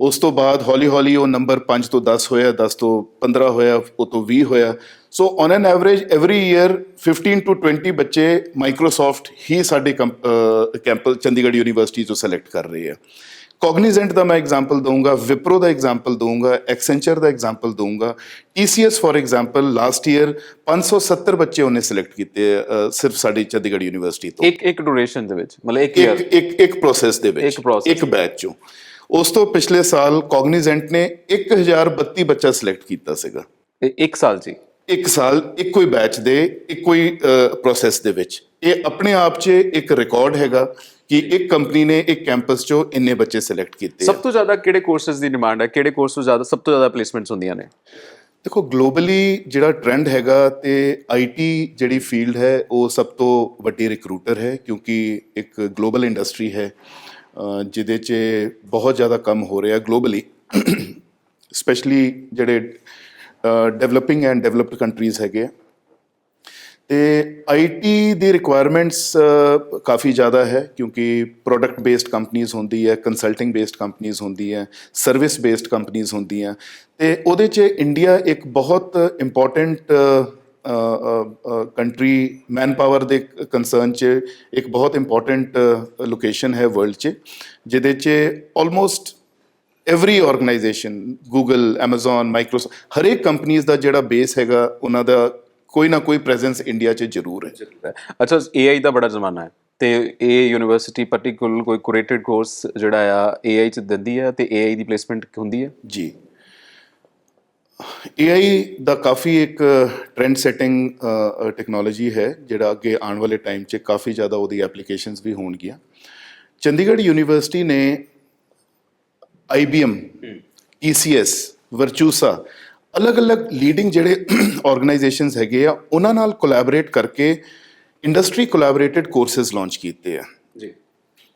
ਉਸ ਤੋਂ ਬਾਅਦ ਹੌਲੀ ਹੌਲੀ ਉਹ ਨੰਬਰ 5 ਤੋਂ 10 ਹੋਇਆ 10 ਤੋਂ 15 ਹੋਇਆ, ਉਹ ਤੋਂ 20 ਹੋਇਆ। So on an average every year 15 to 20 ਬੱਚੇ ਮਾਈਕਰੋਸਾਫਟ ਹੀ ਸਾਡੇ ਕੈਂਪਸ ਚੰਡੀਗੜ੍ਹ ਯੂਨੀਵਰਸਿਟੀ ਤੋਂ ਸਿਲੈਕਟ ਕਰ ਰਹੇ ਆ। ਕੋਗਨੀਜ਼ੈਂਟ ਦਾ ਮੈਂ ਐਗਜ਼ਾਮਪਲ ਦਊਂਗਾ ਵਿਪਰੋ ਦਾ ਐਗਜ਼ਾਮਪਲ ਦਊਂਗਾ ਐਕਸੈਂਚਰ ਦਾ ਐਗਜ਼ਾਮਪਲ ਦਊਂਗਾ TCS for example last year 570 ਬੱਚੇ ਉਹਨੇ ਸਿਲੈਕਟ ਕੀਤੇ ਸਿਰਫ ਸਾਡੀ ਚੰਡੀਗੜ੍ਹ ਯੂਨੀਵਰਸਿਟੀ ਤੋਂ। ਇੱਕ ਇੱਕ ਡਿਊਰੇਸ਼ਨ ਦੇ ਵਿੱਚ ਮਤਲਬ ਇੱਕ ਈਅਰ ਇੱਕ ਇੱਕ ਇੱਕ ਪ੍ਰੋਸੈਸ ਦੇ ਵਿੱਚ ਇੱਕ ਬੈਚ ਚੋਂ। ਉਸ ਤੋਂ ਪਿਛਲੇ ਸਾਲ ਕੋਗਨੀਜ਼ੈਂਟ ਨੇ 1032 ਬੱਚਾ ਸਿਲੈਕਟ ਕੀਤਾ ਸੀਗਾ। ਇੱਕ ਸਾਲ ਜੀ ਇੱਕ ਸਾਲ ਇੱਕੋ ਹੀ ਬੈਚ ਦੇ ਇੱਕੋ ਹੀ ਪ੍ਰੋਸੈਸ ਦੇ ਵਿੱਚ। ਇਹ ਆਪਣੇ ਆਪ 'ਚ ਇੱਕ ਰਿਕਾਰਡ ਹੈਗਾ। ਕਿ ਇੱਕ ਕੰਪਨੀ ਨੇ ਇੱਕ ਕੈਂਪਸ 'ਚੋਂ ਇੰਨੇ ਬੱਚੇ ਸਿਲੈਕਟ ਕੀਤੇ ਸਭ ਤੋਂ ਜ਼ਿਆਦਾ ਕਿਹੜੇ ਕੋਰਸਸ ਦੀ ਡਿਮਾਂਡ ਹੈ? ਕਿਹੜੇ ਕੋਰਸ ਤੋਂ ਜ਼ਿਆਦਾ ਸਭ ਤੋਂ ਜ਼ਿਆਦਾ ਪਲੇਸਮੈਂਟਸ ਹੁੰਦੀਆਂ ਨੇ? ਦੇਖੋ ਗਲੋਬਲੀ ਜਿਹੜਾ ਟ੍ਰੈਂਡ ਹੈਗਾ ਤੇ ਆਈਟੀ ਜਿਹੜੀ ਫੀਲਡ ਹੈ ਉਹ ਸਭ ਤੋਂ ਵੱਡੀ ਰਿਕਰੂਟਰ ਹੈ ਕਿਉਂਕਿ ਇੱਕ ਗਲੋਬਲ ਇੰਡਸਟਰੀ ਹੈ ਜਿਹਦੇ 'ਚ ਬਹੁਤ ਜ਼ਿਆਦਾ ਕੰਮ ਹੋ ਰਿਹਾ ਗਲੋਬਲੀ ਸਪੈਸ਼ਲੀ ਜਿਹੜੇ ਡਿਵੈਲਪਿੰਗ ਐਂਡ ਡਿਵੈਲਪਡ ਕੰਟਰੀਜ਼ ਹੈਗੇ ਆ। ਤੇ ਆਈਟੀ ਦੀ ਰਿਕੁਆਇਰਮੈਂਟਸ ਕਾਫੀ ਜ਼ਿਆਦਾ ਹੈ, ਕਿਉਂਕਿ ਪ੍ਰੋਡਕਟ ਬੇਸਡ ਕੰਪਨੀਆਂ ਹੁੰਦੀ ਹੈ ਕੰਸਲਟਿੰਗ ਬੇਸਡ ਕੰਪਨੀਆਂ ਹੁੰਦੀ ਹੈ ਸਰਵਿਸ ਬੇਸਡ ਕੰਪਨੀਆਂ ਹੁੰਦੀਆਂ ਤੇ ਉਹਦੇ 'ਚ ਇੰਡੀਆ ਇੱਕ ਬਹੁਤ ਇੰਪੋਰਟੈਂਟ ਕੰਟਰੀ ਮੈਨ ਪਾਵਰ ਦੇ ਕੰਸਰਨ 'ਚ ਇੱਕ ਬਹੁਤ ਇੰਪੋਰਟੈਂਟ ਲੋਕੇਸ਼ਨ ਹੈ ਵਰਲਡ 'ਚ, ਜਿਹਦੇ 'ਚ almost every organisation Google Amazon Microsoft ਹਰੇਕ ਕੰਪਨੀਆਂ ਦਾ ਜਿਹੜਾ ਬੇਸ ਹੈਗਾ, ਉਹਨਾਂ ਦਾ ਕੋਈ ਨਾ ਕੋਈ ਪ੍ਰੈਜ਼ੈਂਸ ਇੰਡੀਆ 'ਚ ਜ਼ਰੂਰ ਹੈ। ਅੱਛਾ AI ਦਾ ਬੜਾ ਜ਼ਮਾਨਾ ਹੈ ਤੇ ਇਹ ਯੂਨੀਵਰਸਿਟੀ ਪਾਰਟਿਕੂਲਰ ਕੋਈ ਕੁਰੇਟਡ ਕੋਰਸ ਜਿਹੜਾ ਆ AI ਚ ਦਿੰਦੀ ਹੈ ਤੇ AI ਦੀ ਪਲੇਸਮੈਂਟ ਹੁੰਦੀ ਹੈ? ਜੀ। AI ਦਾ ਕਾਫੀ ਇੱਕ ਟ੍ਰੈਂਡ ਸੈਟਿੰਗ ਟੈਕਨੋਲੋਜੀ ਹੈ ਜਿਹੜਾ ਅੱਗੇ ਆਉਣ ਵਾਲੇ ਟਾਈਮ 'ਚ ਕਾਫੀ ਜ਼ਿਆਦਾ ਉਹਦੀ ਐਪਲੀਕੇਸ਼ਨਸ ਵੀ ਹੋਣਗੀਆਂ। ਚੰਡੀਗੜ੍ਹ ਯੂਨੀਵਰਸਿਟੀ ਨੇ IBM ECS ਵਰਚੂਸਾ ਅਲੱਗ-ਅਲੱਗ ਲੀਡਿੰਗ ਜਿਹੜੇ ਆਰਗੇਨਾਈਜੇਸ਼ਨਸ ਹੈਗੇ ਆ ਉਹਨਾਂ ਨਾਲ ਕੋਲੈਬੋਰੇਟ ਕਰਕੇ ਇੰਡਸਟਰੀ ਕੋਲੈਬੋਰੇਟਡ ਕੋਰਸਸ ਲਾਂਚ ਕੀਤੇ ਆ। ਜੀ।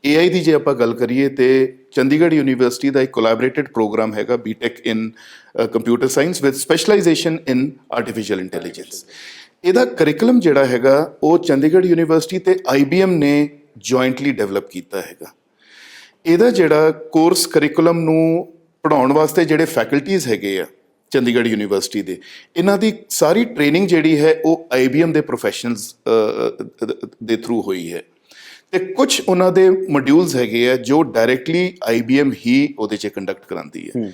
AI ਦੀ ਜੇ ਆਪਾਂ ਗੱਲ ਕਰੀਏ ਤੇ ਚੰਡੀਗੜ੍ਹ ਯੂਨੀਵਰਸਿਟੀ ਦਾ ਇੱਕ ਕੋਲੈਬੋਰੇਟਡ ਪ੍ਰੋਗਰਾਮ ਹੈਗਾ BTech in computer science with specialisation in artificial intelligence ਇਹਦਾ ਕਰਿਕੂਲਮ ਜਿਹੜਾ ਹੈਗਾ ਉਹ ਚੰਡੀਗੜ੍ਹ ਯੂਨੀਵਰਸਿਟੀ ਤੇ IBM ਨੇ ਜੁਆਇੰਟਲੀ ਡਿਵੈਲਪ ਕੀਤਾ ਹੈਗਾ। ਇਹਦਾ ਜਿਹੜਾ ਕੋਰਸ ਕਰਿਕੂਲਮ ਨੂੰ ਪੜਾਉਣ ਵਾਸਤੇ ਜਿਹੜੇ ਫੈਕਲਟੀਆਂ ਹੈਗੇ ਆ ਚੰਡੀਗੜ੍ਹ ਯੂਨੀਵਰਸਿਟੀ ਦੇ। ਇਹਨਾਂ ਦੀ ਸਾਰੀ ਟ੍ਰੇਨਿੰਗ ਜਿਹੜੀ ਹੈ ਉਹ IBM ਦੇ ਪ੍ਰੋਫੈਸ਼ਨਲਸ ਦੇ ਥਰੂ ਹੋਈ ਹੈ। ਤੇ ਕੁਝ ਉਹਨਾਂ ਦੇ ਮੋਡਿਊਲਸ ਹੈਗੇ ਆ ਜੋ ਡਾਇਰੈਕਟਲੀ IBM ਹੀ ਉਹਦੇ 'ਚ ਕੰਡਕਟ ਕਰਾਉਂਦੀ ਹੈ।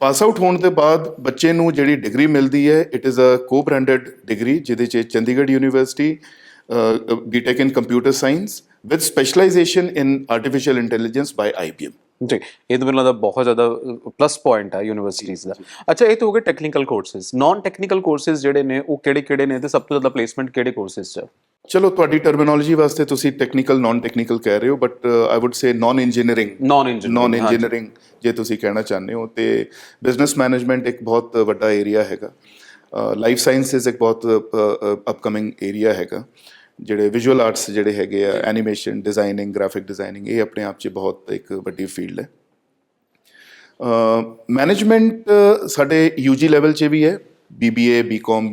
ਪਾਸ ਆਊਟ ਹੋਣ ਦੇ ਬਾਅਦ ਬੱਚੇ ਨੂੰ ਜਿਹੜੀ ਡਿਗਰੀ ਮਿਲਦੀ ਹੈ ਇਟ ਇਜ਼ ਅ ਕੋ ਬ੍ਰਾਂਡਡ ਡਿਗਰੀ ਜਿਹਦੇ 'ਚ Chandigarh University BTech in computer science with specialisation in artificial intelligence by IBM ਜੀ ਇਹ ਤਾਂ ਮੈਨੂੰ ਲੱਗਦਾ ਬਹੁਤ ਜ਼ਿਆਦਾ ਪਲੱਸ ਪੁਆਇੰਟ ਹੈ ਯੂਨੀਵਰਸਿਟੀਜ਼ ਦਾ। ਅੱਛਾ ਇਹ ਤਾਂ ਹੋ ਗਏ technical courses non technical courses ਜਿਹੜੇ ਨੇ ਉਹ ਕਿਹੜੇ ਕਿਹੜੇ ਨੇ ਤੇ ਸਭ ਤੋਂ ਜ਼ਿਆਦਾ ਪਲੇਸਮੈਂਟ ਕਿਹੜੇ ਕੋਰਸਸ 'ਚ? ਚਲੋ ਤੁਹਾਡੀ ਟਰਮੀਨੋਲੋਜੀ ਵਾਸਤੇ ਤੁਸੀਂ ਟੈਕਨੀਕਲ ਨਾਨ ਟੈਕਨੀਕਲ ਕਹਿ ਰਹੇ ਹੋ but I would say non engineering non. Engineering ਜੇ। ਤੁਸੀਂ ਕਹਿਣਾ ਚਾਹੁੰਦੇ ਹੋ ਤੇ ਬਿਜ਼ਨਸ ਮੈਨੇਜਮੈਂਟ ਇੱਕ ਬਹੁਤ ਵੱਡਾ ਏਰੀਆ ਹੈਗਾ। ਲਾਈਫ ਸਾਇੰਸਸ ਇੱਕ ਬਹੁਤ ਅਪਕਮਿੰਗ ਏਰੀਆ ਹੈਗਾ। ਜਿਹੜੇ ਵਿਜ਼ੂਅਲ ਆਰਟਸ ਜਿਹੜੇ ਹੈਗੇ ਆ ਐਨੀਮੇਸ਼ਨ ਡਿਜ਼ਾਈਨਿੰਗ ਗ੍ਰਾਫਿਕ ਡਿਜ਼ਾਈਨਿੰਗ ਇਹ ਆਪਣੇ ਆਪ 'ਚ ਬਹੁਤ ਇੱਕ ਵੱਡੀ ਫੀਲਡ ਹੈ। ਮੈਨੇਜਮੈਂਟ ਸਾਡੇ ਯੂਜੀ ਲੈਵਲ 'ਚ ਵੀ ਹੈ BBA BCom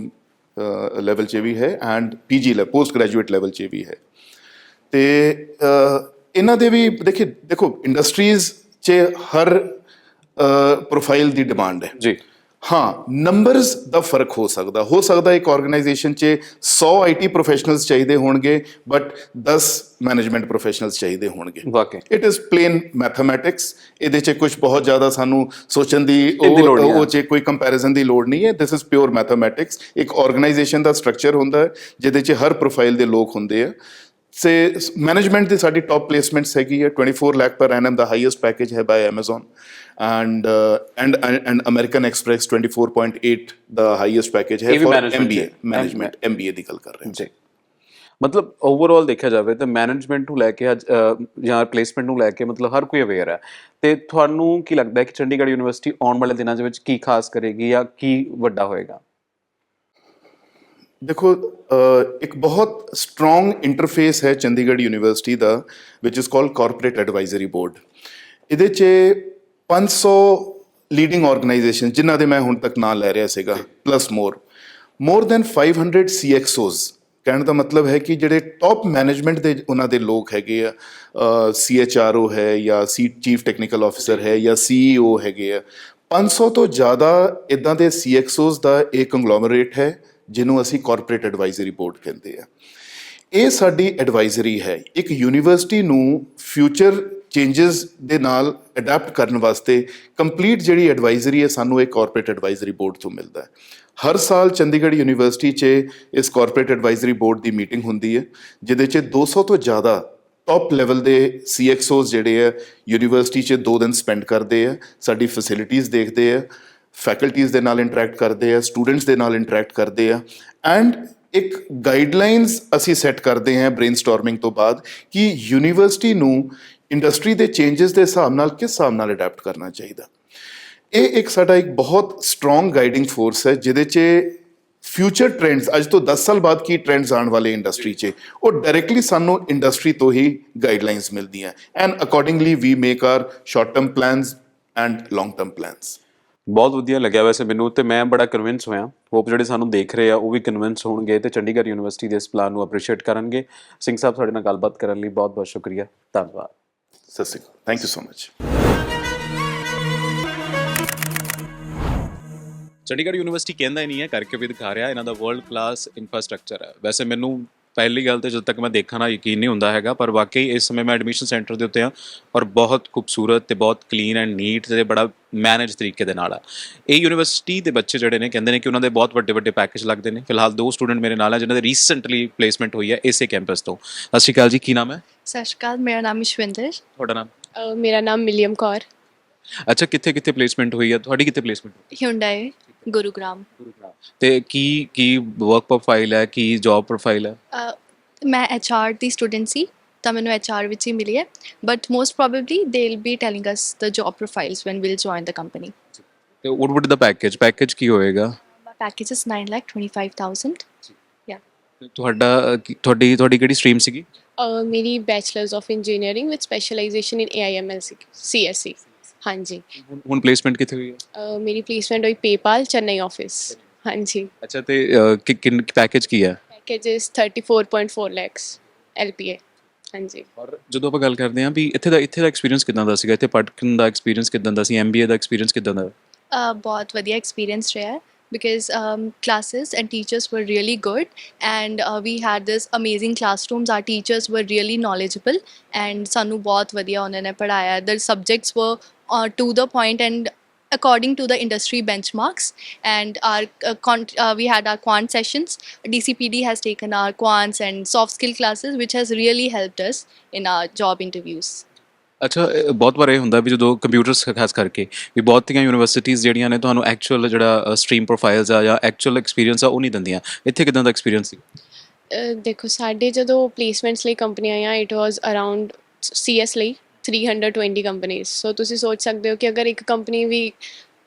ਲੈਵਲ 'ਚ ਵੀ ਹੈ ਐਂਡ ਪੀਜੀ ਲੈ ਪੋਸਟ ਗ੍ਰੈਜੂਏਟ ਲੈਵਲ 'ਚ ਵੀ ਹੈ। ਤੇ ਇਹਨਾਂ ਦੇ ਵੀ ਦੇਖੀ ਦੇਖੋ ਇੰਡਸਟਰੀਜ਼ 'ਚ ਹਰ ਪ੍ਰੋਫਾਈਲ ਦੀ ਡਿਮਾਂਡ ਹੈ। ਜੀ। ਹਾਂ ਨੰਬਰਸ ਦਾ ਫ਼ਰਕ ਹੋ ਸਕਦਾ। ਹੋ ਸਕਦਾ ਇੱਕ ਆਰਗੇਨਾਈਜੇਸ਼ਨ 'ਚ 100 ਆਈਟੀ ਪ੍ਰੋਫੈਸ਼ਨਲਸ ਚਾਹੀਦੇ ਹੋਣਗੇ ਬਟ 10 ਮੈਨੇਜਮੈਂਟ ਪ੍ਰੋਫੈਸ਼ਨਲਸ ਚਾਹੀਦੇ ਹੋਣਗੇ। ਵਾਕਈ। ਇਟ ਇਜ਼ ਪਲੇਨ ਮੈਥਮੈਟਿਕਸ ਇਹਦੇ 'ਚ ਕੁਝ ਬਹੁਤ ਜ਼ਿਆਦਾ ਸਾਨੂੰ ਸੋਚਣ ਦੀ ਉਹ। ਉਹ 'ਚ ਕੋਈ ਕੰਪੈਰੀਜ਼ਨ ਦੀ ਲੋੜ ਨਹੀਂ ਹੈ। ਦਿਸ ਇਜ਼ ਪਿਓਰ ਮੈਥਮੈਟਿਕਸ ਇੱਕ ਆਰਗੇਨਾਈਜੇਸ਼ਨ ਦਾ ਸਟਰਕਚਰ ਹੁੰਦਾ ਹੈ ਜਿਹਦੇ 'ਚ ਹਰ ਪ੍ਰੋਫਾਈਲ ਦੇ ਲੋਕ ਹੁੰਦੇ ਆ। ਸੇ ਮੈਨੇਜਮੈਂਟ ਦੀ ਸਾਡੀ ਟੌਪ ਪਲੇਸਮੈਂਟਸ ਹੈਗੀ ਹੈ 24 ਲੱਖ ਪਰ ਐਨਮ ਦਾ ਹਾਈਐਸਟ ਪੈਕੇਜ ਹੈ by Amazon and and and American express 24.8 ਦਾ ਹਾਈਐਸਟ ਪੈਕੇਜ ਹੈ ਵੀ ਫॉर management MBA MBA ਦੀ ਗੱਲ ਕਰ ਰਹੇ ਹਾਂ ਜੀ ਮਤਲਬ ਓਵਰਆਲ ਦੇਖਿਆ ਜਾਵੇ ਤਾਂ ਮੈਨੇਜਮੈਂਟ ਨੂੰ ਲੈ ਕੇ ਅੱਜ ਜਾਂ ਪਲੇਸਮੈਂਟ ਨੂੰ ਲੈ ਕੇ ਮਤਲਬ ਹਰ ਕੋਈ ਅਵੇਅਰ ਹੈ ਤੇ ਤੁਹਾਨੂੰ ਕੀ ਲੱਗਦਾ ਹੈ ਕਿ ਚੰਡੀਗੜ੍ਹ ਯੂਨੀਵਰਸਿਟੀ ਆਉਣ ਵਾਲੇ ਦਿਨਾਂ ਦੇ ਵਿੱਚ ਕੀ ਖਾਸ ਕਰੇਗੀ ਜਾਂ ਕੀ ਵੱਡਾ ਹੋਏਗਾ ਦੇਖੋ ਇੱਕ ਬਹੁਤ ਸਟਰੋਂਗ ਇੰਟਰਫੇਸ ਹੈ ਚੰਡੀਗੜ੍ਹ ਯੂਨੀਵਰਸਿਟੀ ਦਾ ਵਿਚ is called corporate advisory board ਇਹਦੇ 'ਚ 500 ਲੀਡਿੰਗ ਆਰਗੇਨਾਈਜੇਸ਼ਨ ਜਿਨ੍ਹਾਂ ਦੇ ਮੈਂ ਹੁਣ ਤੱਕ ਨਾਂ ਲੈ ਰਿਹਾ ਸੀਗਾ plus more more than 500 CXOs ਕਹਿਣ ਦਾ ਮਤਲਬ ਹੈ ਕਿ ਜਿਹੜੇ ਟੌਪ ਮੈਨੇਜਮੈਂਟ ਦੇ ਉਹਨਾਂ ਦੇ ਲੋਕ ਹੈਗੇ ਆ CHRO ਹੈ ਜਾਂ ਸੀ ਚੀਫ ਟੈਕਨੀਕਲ ਆਫੀਸਰ ਹੈ ਜਾਂ CEO ਹੈਗੇ ਆ। 500 ਤੋਂ ਜ਼ਿਆਦਾ ਇਦਾਂ ਦੇ CXOs ਦਾ ਇਹ ਕੰਗਲੋਮਰੇਟ ਹੈ, ਜਿਹਨੂੰ ਅਸੀਂ ਕਾਰਪੋਰੇਟ ਐਡਵਾਈਜ਼ਰੀ ਬੋਰਡ ਕਹਿੰਦੇ ਆ। ਇਹ ਸਾਡੀ ਐਡਵਾਈਜ਼ਰੀ ਹੈ। ਇੱਕ ਯੂਨੀਵਰਸਿਟੀ ਨੂੰ ਫਿਊਚਰ ਚੇਂਜਸ ਦੇ ਨਾਲ ਅਡਾਪਟ ਕਰਨ ਵਾਸਤੇ ਕੰਪਲੀਟ ਜਿਹੜੀ ਐਡਵਾਈਜ਼ਰੀ ਹੈ, ਸਾਨੂੰ ਇਹ ਕਾਰਪੋਰੇਟ ਐਡਵਾਈਜ਼ਰੀ ਬੋਰਡ ਤੋਂ ਮਿਲਦਾ ਹੈ। ਹਰ ਸਾਲ ਚੰਡੀਗੜ੍ਹ ਯੂਨੀਵਰਸਿਟੀ 'ਚ ਇਸ ਕਾਰਪੋਰੇਟ ਐਡਵਾਈਜ਼ਰੀ ਬੋਰਡ ਦੀ ਮੀਟਿੰਗ ਹੁੰਦੀ ਹੈ, ਜਿਹਦੇ 'ਚ 200 ਤੋਂ ਜ਼ਿਆਦਾ ਟੌਪ ਲੈਵਲ ਦੇ CXOs ਜਿਹੜੇ ਆ ਯੂਨੀਵਰਸਿਟੀ 'ਚ 2 ਦਿਨ ਸਪੈਂਡ ਕਰਦੇ ਆ ਸਾਡੀ ਫੈਸਿਲਿਟੀਆਂ ਦੇਖਦੇ ਆ ਫੈਕਲਟੀਆਂ ਦੇ ਨਾਲ ਇੰਟਰੈਕਟ ਕਰਦੇ ਆ ਸਟੂਡੈਂਟਸ ਦੇ ਨਾਲ ਇੰਟਰੈਕਟ ਕਰਦੇ ਆ ਐਂਡ ਇੱਕ ਗਾਈਡਲਾਈਨਸ ਅਸੀਂ ਸੈੱਟ ਕਰਦੇ ਹਾਂ ਬ੍ਰੇਨਸਟਾਰਮਿੰਗ ਤੋਂ ਬਾਅਦ ਕਿ ਯੂਨੀਵਰਸਿਟੀ ਨੂੰ ਇੰਡਸਟਰੀ ਦੇ ਚੇਂਜਸ ਦੇ ਹਿਸਾਬ ਨਾਲ ਕਿਸ ਹਿਸਾਬ ਨਾਲ ਅਡਾਪਟ ਕਰਨਾ ਚਾਹੀਦਾ? ਇਹ ਇੱਕ ਸਾਡਾ ਇੱਕ ਬਹੁਤ ਸਟਰੋਂਗ ਗਾਈਡਿੰਗ ਫੋਰਸ ਹੈ, ਜਿਹਦੇ 'ਚ ਫਿਊਚਰ ਟ੍ਰੈਂਡਸ ਅੱਜ ਤੋਂ 10 ਸਾਲ ਬਾਅਦ ਕੀ ਟ੍ਰੈਂਡਸ ਆਉਣ ਵਾਲੇ ਇੰਡਸਟਰੀ 'ਚ, ਉਹ ਡਾਇਰੈਕਟਲੀ ਸਾਨੂੰ ਇੰਡਸਟਰੀ ਤੋਂ ਹੀ ਗਾਈਡਲਾਈਨਸ ਮਿਲਦੀਆਂ। And accordingly we make our short term plans and long term plans ਬਹੁਤ ਵਧੀਆ ਲੱਗਿਆ ਵੈਸੇ ਮੈਨੂੰ ਤੇ ਮੈਂ ਬੜਾ ਕਨਵਿੰਸ ਹੋਇਆ। ਹੋਪ ਜਿਹੜੇ ਸਾਨੂੰ ਦੇਖ ਰਹੇ ਆ, ਉਹ ਵੀ ਕਨਵਿੰਸ ਹੋਣਗੇ ਤੇ ਚੰਡੀਗੜ੍ਹ ਯੂਨੀਵਰਸਿਟੀ ਦੇ ਇਸ ਪਲਾਨ ਨੂੰ ਅਪਰੀਸ਼ੀਏਟ ਕਰਨਗੇ। ਸਿੰਘ ਸਾਹਿਬ ਸਾਡੇ ਨਾਲ ਗੱਲਬਾਤ ਕਰਨ ਲਈ ਬਹੁਤ ਬਹੁਤ ਸ਼ੁਕਰੀਆ। ਧੰਨਵਾਦ। ਸਤਿ ਸ਼੍ਰੀ ਅਕਾਲ। Thank you so much Chandigarh university ਕਹਿੰਦਾ ਹੀ ਨਹੀਂ ਹੈ, ਕਰਕੇ ਵੀ ਦਿਖਾ ਰਿਹਾ, ਇਹਨਾਂ ਦਾ ਵਰਲਡ ਕਲਾਸ ਇਨਫਰਾਸਟ੍ਰਕਚਰ ਹੈ। ਵੈਸੇ ਮੈਨੂੰ ਪਹਿਲੀ ਗੱਲ ਤੇ ਜਦ ਤੱਕ ਮੈਂ ਦੇਖਾਂ ਨਾ ਯਕੀਨ ਨਹੀਂ ਹੁੰਦਾ ਹੈਗਾ, ਪਰ ਵਾਕਈ ਇਸ ਸਮੇਂ ਮੈਂ ਐਡਮਿਸ਼ਨ ਸੈਂਟਰ ਦੇ ਉੱਤੇ ਆ ਔਰ ਬਹੁਤ ਖੂਬਸੂਰਤ ਤੇ ਬਹੁਤ ਕਲੀਨ ਐਂਡ ਨੀਟ ਤੇ ਬੜਾ ਮੈਨੇਜ ਤਰੀਕੇ ਦੇ ਨਾਲ ਆ। ਇਹ ਯੂਨੀਵਰਸਿਟੀ ਦੇ ਬੱਚੇ ਜਿਹੜੇ ਨੇ, ਕਹਿੰਦੇ ਨੇ ਕਿ ਉਹਨਾਂ ਦੇ ਬਹੁਤ ਵੱਡੇ ਵੱਡੇ ਪੈਕੇਜ ਲੱਗਦੇ ਨੇ। ਫਿਲਹਾਲ ਦੋ ਸਟੂਡੈਂਟ ਮੇਰੇ ਨਾਲ ਆ, ਜਿਨ੍ਹਾਂ ਦੀ ਰੀਸੈਂਟਲੀ ਪਲੇਸਮੈਂਟ ਹੋਈ ਹੈ ਇਸੇ ਕੈਂਪਸ ਤੋਂ। ਸਤਿ ਸ਼੍ਰੀ ਅਕਾਲ ਜੀ, ਕੀ ਨਾਮ ਹੈ? ਸਤਿ ਸ਼੍ਰੀ ਅਕਾਲ ਮੇਰਾ ਨਾਮ ਇਸ਼ਵਿੰਦਰ। ਤੁਹਾਡਾ ਨਾਮ? ਅ, ਮੇਰਾ ਨਾਮ ਮਿਲੀਅਮ ਕੌਰ। ਅੱਛਾ ਕਿੱਥੇ ਕਿੱਥੇ ਪਲੇਸਮੈਂਟ ਹੋਈ ਹੈ ਤੁਹਾਡੀ ਕਿੱਥੇ ਪਲੇਸਮੈਂਟ ਹਿਉਂਡਾਈ ਗੁਰੂਗ੍ਰਾਮ ਤੇ ਕੀ ਕੀ ਵਰਕ ਪ੍ਰੋਫਾਈਲ ਹੈ? ਕੀ ਜੌਬ ਪ੍ਰੋਫਾਈਲ ਹੈ? ਅ, ਮੈਂ HR ਦੀ ਸਟੂਡੈਂਟ ਸੀ ਤਾਂ ਮੈਨੂੰ HR ਵਿੱਚ ਹੀ ਮਿਲੀ ਹੈ। But most probably they will be telling us the job profiles when will join the company ਤੇ what would the package? Package ਕੀ ਹੋਏਗਾ? ਪੈਕੇਜ ਇਜ਼ 925000 ਤੁਹਾਡਾ ਅਹ, ਕੀ- ਤੁਹਾਡੀ ਤੁਹਾਡੀ ਕਿਹੜੀ ਸਟਰੀਮ ਸੀਗੀ? ਅ, ਮੇਰੀ bachelors of engineering with specialization in AIML CSE ਹਾਂਜੀ। ਹੁਣ- ਹੁਣ ਪਲੇਸਮੈਂਟ ਕਿੱਥੇ ਹੋਈ ਹੈ? ਅ, ਮੇਰੀ ਪਲੇਸਮੈਂਟ ਹੋਈ PayPal ਚੇਨਈ ਆਫਿਸ ਹਾਂਜੀ। ਅੱਛਾ ਤੇ ਅਹ, ਕਿ ਕਿੰਨ ਪੈਕੇਜ ਕੀ ਹੈ? ਪੈਕੇਜ ਇਜ਼ 34.4 lakhs LPA ਹਾਂਜੀ। ਔਰ ਜਦੋਂ ਆਪਾਂ ਗੱਲ ਕਰਦੇ ਹਾਂ ਵੀ ਇੱਥੇ ਦਾ ਇੱਥੇ ਦਾ ਐਕਸਪੀਰੀਅੰਸ ਕਿਦਾਂ ਦਾ ਸੀਗਾ? ਇੱਥੇ ਪੜ੍ਹਨ ਦਾ ਐਕਸਪੀਰੀਅੰਸ ਕਿਦਾਂ ਦਾ ਸੀ? ਐਮਬੀਏ ਦਾ ਐਕਸਪੀਰੀਅੰਸ ਕਿਦਾਂ ਦਾ? uh, ਬਹੁਤ ਵਧੀਆ ਐਕਸਪੀਰੀਅੰਸ ਰਿਹਾ। ਹੈ because um, classes and teachers were really good and uh, we had this amazing classrooms our teachers were really knowledgeable and ਸਾਨੂੰ ਬਹੁਤ ਵਧੀਆ ਉਹਨਾਂ ਨੇ ਪੜਾਇਆ the subjects were uh, to the point and according to the industry benchmarks and our uh, con- uh, we had our quant sessions dcpd has taken our quants and soft skill classes which has really helped us in our job interviews ਅੱਛਾ ਬਹੁਤ ਵਾਰ ਇਹ ਹੁੰਦਾ ਵੀ ਜਦੋਂ computers ਖਾਸ ਕਰਕੇ ਵੀ ਬਹੁਤੀਆਂ universities ਜਿਹੜੀਆਂ ਨੇ ਤੁਹਾਨੂੰ ਐਕਚੁਅਲ ਜਿਹੜਾ ਸਟਰੀਮ ਪ੍ਰੋਫਾਈਲਸ ਆ ਜਾਂ ਐਕਚੁਅਲ ਐਕਸਪੀਰੀਅੰਸ ਆ ਉਹ ਨਹੀਂ ਦਿੰਦੀਆਂ। ਇੱਥੇ ਕਿਦਾਂ ਦਾ ਐਕਸਪੀਰੀਅੰਸ ਸੀ? ਦੇਖੋ, ਸਾਡੇ ਜਦੋਂ ਪਲੇਸਮੈਂਟਸ ਲਈ ਕੰਪਨੀਆਂ ਆਈਆਂ ਇਟ ਵਾਸ ਅਰਾਊਂਡ ਸੀਐਸ ਲਈ 320 ਕੰਪਨੀਆਂ ਸੋ ਤੁਸੀਂ ਸੋਚ ਸਕਦੇ ਹੋ ਕਿ ਅਗਰ ਇੱਕ ਕੰਪਨੀ ਵੀ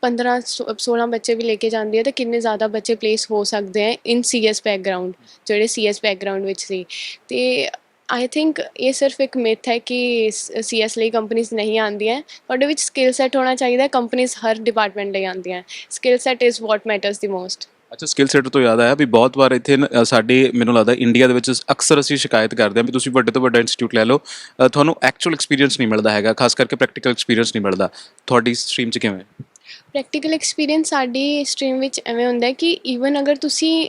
15 ਸੋ- 16 ਬੱਚੇ ਵੀ ਲੈ ਕੇ ਜਾਂਦੀ ਹੈ, ਤਾਂ ਕਿੰਨੇ ਜ਼ਿਆਦਾ ਬੱਚੇ ਪਲੇਸ ਹੋ ਸਕਦੇ ਹੈ ਇਨ ਸੀਐਸ ਬੈਕਗ੍ਰਾਉਂਡ ਜਿਹੜੇ ਸੀਐਸ ਬੈਕਗ੍ਰਾਉਂਡ ਵਿੱਚ ਸੀ। ਤੇ ਆਈ ਥਿੰਕ ਇਹ ਸਿਰਫ ਇੱਕ ਮਿਥ ਹੈ ਕਿ ਸੀਐਸ ਲਈ ਕੰਪਨੀਆਂ ਨਹੀਂ ਆਉਂਦੀਆਂ। ਤੁਹਾਡੇ ਵਿੱਚ ਸਕਿੱਲ ਸੈਟ ਹੋਣਾ ਚਾਹੀਦਾ ਹੈ ਕੰਪਨੀਆਂ ਹਰ ਡਿਪਾਰਟਮੈਂਟ ਲਈ ਆਉਂਦੀਆਂ। Skill set is what matters the most ਅੱਛਾ ਸਕਿੱਲ ਸੈਟ ਤੋਂ ਯਾਦ ਆਇਆ ਵੀ ਬਹੁਤ ਵਾਰ ਇੱਥੇ ਸਾਡੇ ਮੈਨੂੰ ਲੱਗਦਾ ਇੰਡੀਆ ਦੇ ਵਿੱਚ ਅਕਸਰ ਅਸੀਂ ਸ਼ਿਕਾਇਤ ਕਰਦੇ ਹਾਂ ਵੀ ਤੁਸੀਂ ਵੱਡੇ ਤੋਂ ਵੱਡਾ ਇੰਸਟੀਚਿਊਟ ਲੈ ਲਓ। ਤੁਹਾਨੂੰ ਐਕਚੁਅਲ ਐਕਸਪੀਰੀਅੰਸ ਨਹੀਂ ਮਿਲਦਾ ਹੈਗਾ ਖਾਸ ਕਰਕੇ ਪ੍ਰੈਕਟੀਕਲ ਐਕਸਪੀਰੀਅੰਸ ਨਹੀਂ ਮਿਲਦਾ। ਤੁਹਾਡੀ ਸਟਰੀਮ 'ਚ ਕਿਵੇਂ? ਪ੍ਰੈਕਟੀਕਲ ਐਕਸਪੀਰੀਅੰਸ ਸਾਡੀ ਸਟਰੀਮ ਵਿੱਚ ਐਵੇਂ ਹੁੰਦਾ ਹੈ ਕਿ ਈਵਨ ਅਗਰ ਤੁਸੀਂ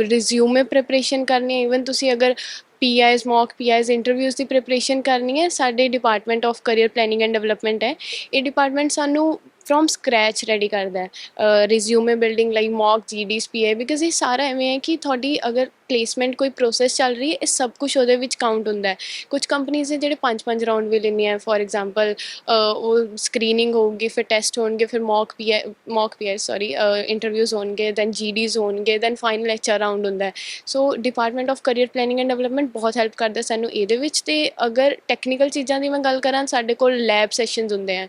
ਰਿਜ਼ਿਊਮੇ ਪ੍ਰੈਪਰੇਸ਼ਨ ਕਰਨੀ ਹੈ। ਈਵਨ ਤੁਸੀਂ ਅਗਰ ਪੀਆਈਜ਼ ਮੌਕ ਪੀਆਈਜ਼ ਇੰਟਰਵਿਊਜ਼ ਦੀ ਪ੍ਰੈਪਰੇਸ਼ਨ ਕਰਨੀ ਹੈ, ਸਾਡੇ department of career planning and development ਹੈ। ਇਹ ਡਿਪਾਰਟਮੈਂਟ ਸਾਨੂੰ ਫਰੋਮ ਸਕ੍ਰੈਚ ਰੈਡੀ ਕਰਦਾ ਹੈ। ਰਿਜ਼ਿਊਮੇ ਬਿਲਡਿੰਗ ਲਈ ਮੌਕ ਜੀਡੀਸ ਪੀਆਈ ਬਿਕਾਜ਼ ਇਹ ਸਾਰਾ ਐਵੇਂ ਹੈ ਕਿ ਤੁਹਾਡੀ ਅਗਰ ਪਲੇਸਮੈਂਟ ਕੋਈ ਪ੍ਰੋਸੈਸ ਚੱਲ ਰਹੀ ਹੈ, ਇਹ ਸਭ ਕੁਝ ਉਹਦੇ ਵਿੱਚ ਕਾਊਂਟ ਹੁੰਦਾ ਹੈ। ਕੁਝ ਕੰਪਨੀਆਂ ਨੇ ਜਿਹੜੇ ਪੰਜ ਪੰਜ ਰਾਊਂਡ ਵੀ ਲੈਂਦੀਆਂ ਫੋਰ ਐਗਜ਼ਾਮਪਲ ਉਹ ਸਕਰੀਨਿੰਗ ਹੋਊਗੀ, ਫਿਰ ਟੈਸਟ ਹੋਣਗੇ, ਫਿਰ mock PI mock PI sorry interviews ਹੋਣਗੇ ਦੈਨ ਜੀਡੀਜ਼ ਹੋਣਗੇ ਦੈਨ ਫਾਈਨਲ ਐਚਆਰ ਰਾਊਂਡ ਹੁੰਦਾ ਹੈ। So department of career planning and development ਬਹੁਤ ਹੈਲਪ ਕਰਦਾ ਸਾਨੂੰ ਇਹਦੇ ਵਿੱਚ ਤੇ ਅਗਰ ਟੈਕਨੀਕਲ ਚੀਜ਼ਾਂ ਦੀ ਮੈਂ ਗੱਲ ਕਰਾਂ, ਸਾਡੇ ਕੋਲ ਲੈਬ ਸੈਸ਼ਨਸ ਹੁੰਦੇ ਆ।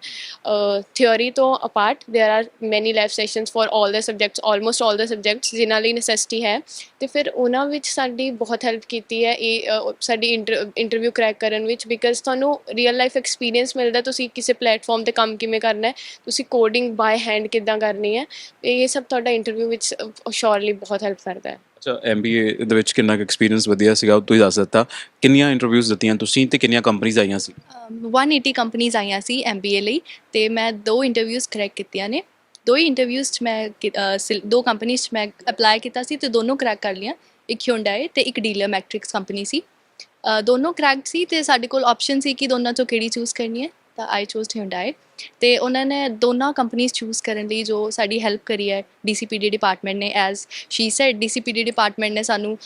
ਥਿਉਰੀ ਤੋਂ ਤੋਂ apart there are many live sessions for all the subjects almost all the subjects ਜਿਨ੍ਹਾਂ ਲਈ ਨੈਸੈਸਿਟੀ ਹੈ ਤੇ ਫਿਰ ਉਹਨਾਂ ਵਿੱਚ ਸਾਡੀ ਬਹੁਤ ਹੈਲਪ ਕੀਤੀ ਹੈ ਇਹ ਸਾਡੀ ਇੰਟਰਵਿਊ ਕਰੈਕ ਕਰਨ ਵਿੱਚ ਬਿਕਾਜ਼ ਤੁਹਾਨੂੰ ਰੀਅਲ ਲਾਈਫ ਐਕਸਪੀਰੀਅੰਸ ਮਿਲਦਾ ਤੁਸੀਂ ਕਿਸੇ ਪਲੇਟਫਾਰਮ ਤੇ ਕੰਮ ਕਿਵੇਂ ਕਰਨਾ ਹੈ ਤੁਸੀਂ ਕੋਡਿੰਗ ਬਾਈ ਹੈਂਡ ਕਿਦਾਂ ਕਰਨੀ ਹੈ ਇਹ ਸਭ ਤੁਹਾਡਾ ਇੰਟਰਵਿਊ ਵਿੱਚ ਸ਼ੋਰਲੀ ਬਹੁਤ ਹੈਲਪ ਕਰਦਾ ਹੈ ਅੱਛਾ ਐਮਬੀਏ ਦੇ ਵਿੱਚ ਕਿੰਨਾ ਕੁ ਐਕਸਪੀਰੀਅੰਸ ਵਧੀਆ ਸੀਗਾ ਉਹ ਤੁਸੀਂ ਦੱਸ ਦਿੱਤਾ। ਕਿੰਨੀਆਂ ਇੰਟਰਵਿਊਜ਼ ਦਿੱਤੀਆਂ ਤੁਸੀਂ ਤੇ ਕਿੰਨੀਆਂ ਕੰਪਨੀਆਂ ਆਈਆਂ ਸੀ? ਅਮ 180 ਕੰਪਨੀਆਂ ਆਈਆਂ ਸੀ MBA ਲਈ ਤੇ ਮੈਂ ਦੋ ਇੰਟਰਵਿਊਜ਼ ਕਰੈਕ ਕੀਤੀਆਂ ਨੇ। ਦੋ ਹੀ ਇੰਟਰਵਿਊਜ਼ 'ਚ ਮੈਂ ਕਿ- ਅ, ਸਿਲ- ਦੋ ਕੰਪਨੀਆਂ 'ਚ ਮੈਂ ਅਪਲਾਈ ਕੀਤਾ ਸੀ ਤੇ ਦੋਨੋਂ ਕਰੈਕ ਕਰ ਲਈਆਂ। ਇੱਕ Hyundai ਤੇ ਇੱਕ ਡੀਲਰ ਮੈਟ੍ਰਿਕਸ ਕੰਪਨੀ ਸੀ। ਅ, ਦੋਨੋਂ ਕਰੈਕ ਸੀ ਤੇ ਸਾਡੇ ਕੋਲ ਆਪਸ਼ਨ ਸੀ ਕਿ ਦੋਨਾਂ ਚੋਂ ਕਿਹੜੀ ਚੂਜ਼ ਕਰਨੀ ਹੈ। ਤਾਂ ਆਈ ਚੂਜ਼ Hyundai ਤੇ ਉਹਨਾਂ ਨੇ ਦੋਨਾਂ ਕੰਪਨੀਆਂ ਚੂਜ਼ ਕਰਨ ਲਈ ਜੋ ਸਾਡੀ ਹੈਲਪ ਕਰੀ ਹੈ DCPD ਡਿਪਾਰਟਮੈਂਟ ਨੇ as she said DCPD department ਨੇ ਸਾਨੂੰ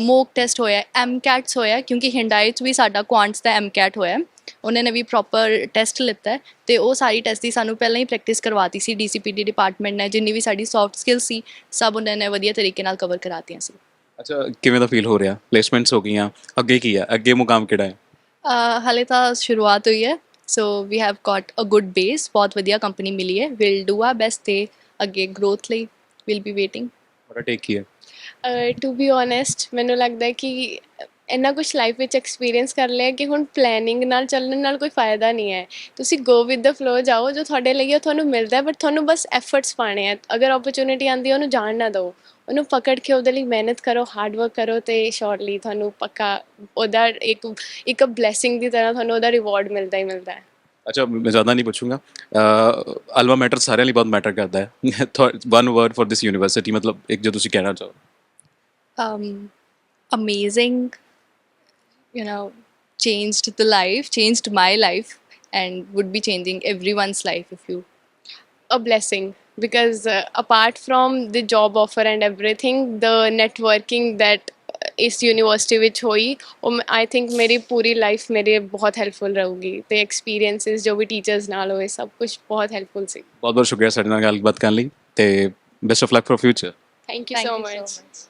ਮੋਕ ਟੈਸਟ ਹੋਇਆ ਐਮਕੈਟਸ ਹੋਇਆ ਕਿਉਂਕਿ Hyundai 'ਚ ਵੀ ਸਾਡਾ ਕੁਆਂਟਸ ਦਾ ਐਮਕੈਟ ਹੋਇਆ। ਉਹਨਾਂ ਨੇ ਵੀ ਪ੍ਰੋਪਰ ਟੈਸਟ ਲਿੱਤਾ ਤੇ ਉਹ ਸਾਰੀ ਟੈਸਟ ਦੀ ਸਾਨੂੰ ਪਹਿਲਾਂ ਹੀ ਪ੍ਰੈਕਟਿਸ ਕਰਵਾਤੀ ਸੀ DCPD ਡਿਪਾਰਟਮੈਂਟ ਨੇ ਜਿੰਨੀ ਵੀ ਸਾਡੀ ਸੌਫਟ ਸਕਿੱਲ ਸੀ ਸਭ ਉਹਨਾਂ ਨੇ ਵਧੀਆ ਤਰੀਕੇ ਨਾਲ ਕਵਰ ਕਰਾਤੀਆਂ ਸੀ। ਅੱਛਾ ਕਿਵੇਂ ਦਾ ਫੀਲ ਹੋ ਰਿਹਾ? ਪਲੇਸਮੈਂਟਸ ਹੋ ਗਈਆਂ ਅੱਗੇ ਕੀ ਹੈ? ਅੱਗੇ ਮੁਕਾਮ ਕਿਹੜਾ ਹੈ? ਹਾਲੇ ਤਾਂ ਸ਼ੁਰੂਆਤ ਹੋਈ ਹੈ। So we have got a good base ਬਹੁਤ ਵਧੀਆ ਕੰਪਨੀ ਮਿਲੀ ਹੈ ਵਿਲ ਡੂ ਆ ਬੈਸਟ ਤੇ ਅੱਗੇ ਗਰੋਥ ਲਈ ਵਿਲ ਬੀ ਵੇਟਿੰਗ ਬੜਾ ਟੇਕ ਕੀ ਹੈ ਟੂ ਬੀ ਓਨੈਸਟ ਮੈਨੂੰ ਲੱਗਦਾ ਹੈ ਕਿ ਇੰਨਾ ਕੁਝ ਲਾਈਫ ਵਿੱਚ ਐਕਸਪੀਰੀਅੰਸ ਕਰ ਲਿਆ ਕਿ ਹੁਣ ਪਲੈਨਿੰਗ ਨਾਲ ਚੱਲਣ ਨਾਲ ਕੋਈ ਫਾਇਦਾ ਨਹੀਂ ਹੈ ਤੁਸੀਂ ਗੋ ਵਿਦ ਦਾ ਫਲੋ ਜਾਓ ਜੋ ਤੁਹਾਡੇ ਲਈ ਉਹ ਤੁਹਾਨੂੰ ਮਿਲਦਾ ਹੈ ਬਟ ਤੁਹਾਨੂੰ ਬਸ ਐਫਰਟਸ ਪਾਣੇ ਆ ਅਗਰ ਓਪਰਚੁਨਿਟੀ ਆਂਦੀ ਹੈ ਉਹਨੂੰ ਜਾਣ ਨਾ ਦਿਓ ਉਹਨੂੰ ਪਕੜ ਕੇ ਉਹਦੇ ਲਈ ਮਿਹਨਤ ਕਰੋ ਹਾਰਡ ਵਰਕ ਕਰੋ ਤੇ ਸ਼ੋਰਟਲੀ ਤੁਹਾਨੂੰ ਪੱਕਾ ਉਹਦਾ ਇੱਕ ਇੱਕ ਬਲੇਸਿੰਗ ਦੀ ਤਰ੍ਹਾਂ ਤੁਹਾਨੂੰ ਉਹਦਾ ਰਿਵਾਰਡ ਮਿਲਦਾ ਹੀ ਮਿਲਦਾ ਹੈ। ਅੱਛਾ ਮੈਂ ਜ਼ਿਆਦਾ ਨਹੀਂ ਪੁੱਛੂੰਗਾ। ਅਲਵਾ ਮੈਟਰ ਸਾਰਿਆਂ ਲਈ ਬਹੁਤ ਮੈਟਰ ਕਰਦਾ ਹੈ। One word for this university ਮਤਲਬ ਇੱਕ ਜੋ ਤੁਸੀਂ ਕਹਿਣਾ ਚਾਹੋ। Um, amazing you know changed the life changed my life and would be changing everyone's life if you a blessing. Because uh, apart from the job offer and everything the networking that uh, ਇਸ university ਵਿੱਚ ਹੋਈ ਉਹ I think ਮੇਰੀ ਪੂਰੀ life ਮੇਰੇ ਬਹੁਤ helpful ਰਹੂਗੀ। ਤੇ experiences ਜੋ ਵੀ ਟੀਚਰਸ ਨਾਲ ਹੋਏ ਸਭ ਕੁਝ ਬਹੁਤ ਹੈਲਪਫੁਲ ਸੀ। ਬਹੁਤ ਬਹੁਤ ਸ਼ੁਕਰੀਆ ਸਾਡੇ ਨਾਲ ਗੱਲਬਾਤ ਕਰਨ ਲਈ ਤੇ best of luck for future thank you thank so you so much much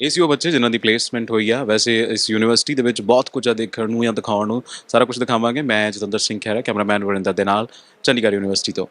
ਇਹ ਸੀ ਉਹ ਬੱਚੇ ਜਿਨ੍ਹਾਂ ਦੀ ਪਲੇਸਮੈਂਟ ਹੋਈ ਆ ਵੈਸੇ ਇਸ ਯੂਨੀਵਰਸਿਟੀ ਦੇ ਵਿੱਚ ਬਹੁਤ ਕੁਝ ਆ ਦੇਖਣ ਨੂੰ ਜਾਂ ਦਿਖਾਉਣ ਨੂੰ ਸਾਰਾ ਕੁਝ ਦਿਖਾਵਾਂਗੇ। ਮੈਂ ਜਤਿੰਦਰ ਸਿੰਘ ਖਹਿਰਾ ਕੈਮਰਾਮੈਨ ਵਰਿੰਦਰ ਦੇ ਨਾਲ ਚੰਡੀਗੜ੍ਹ ਯੂਨੀਵਰਸਿਟੀ ਤੋਂ।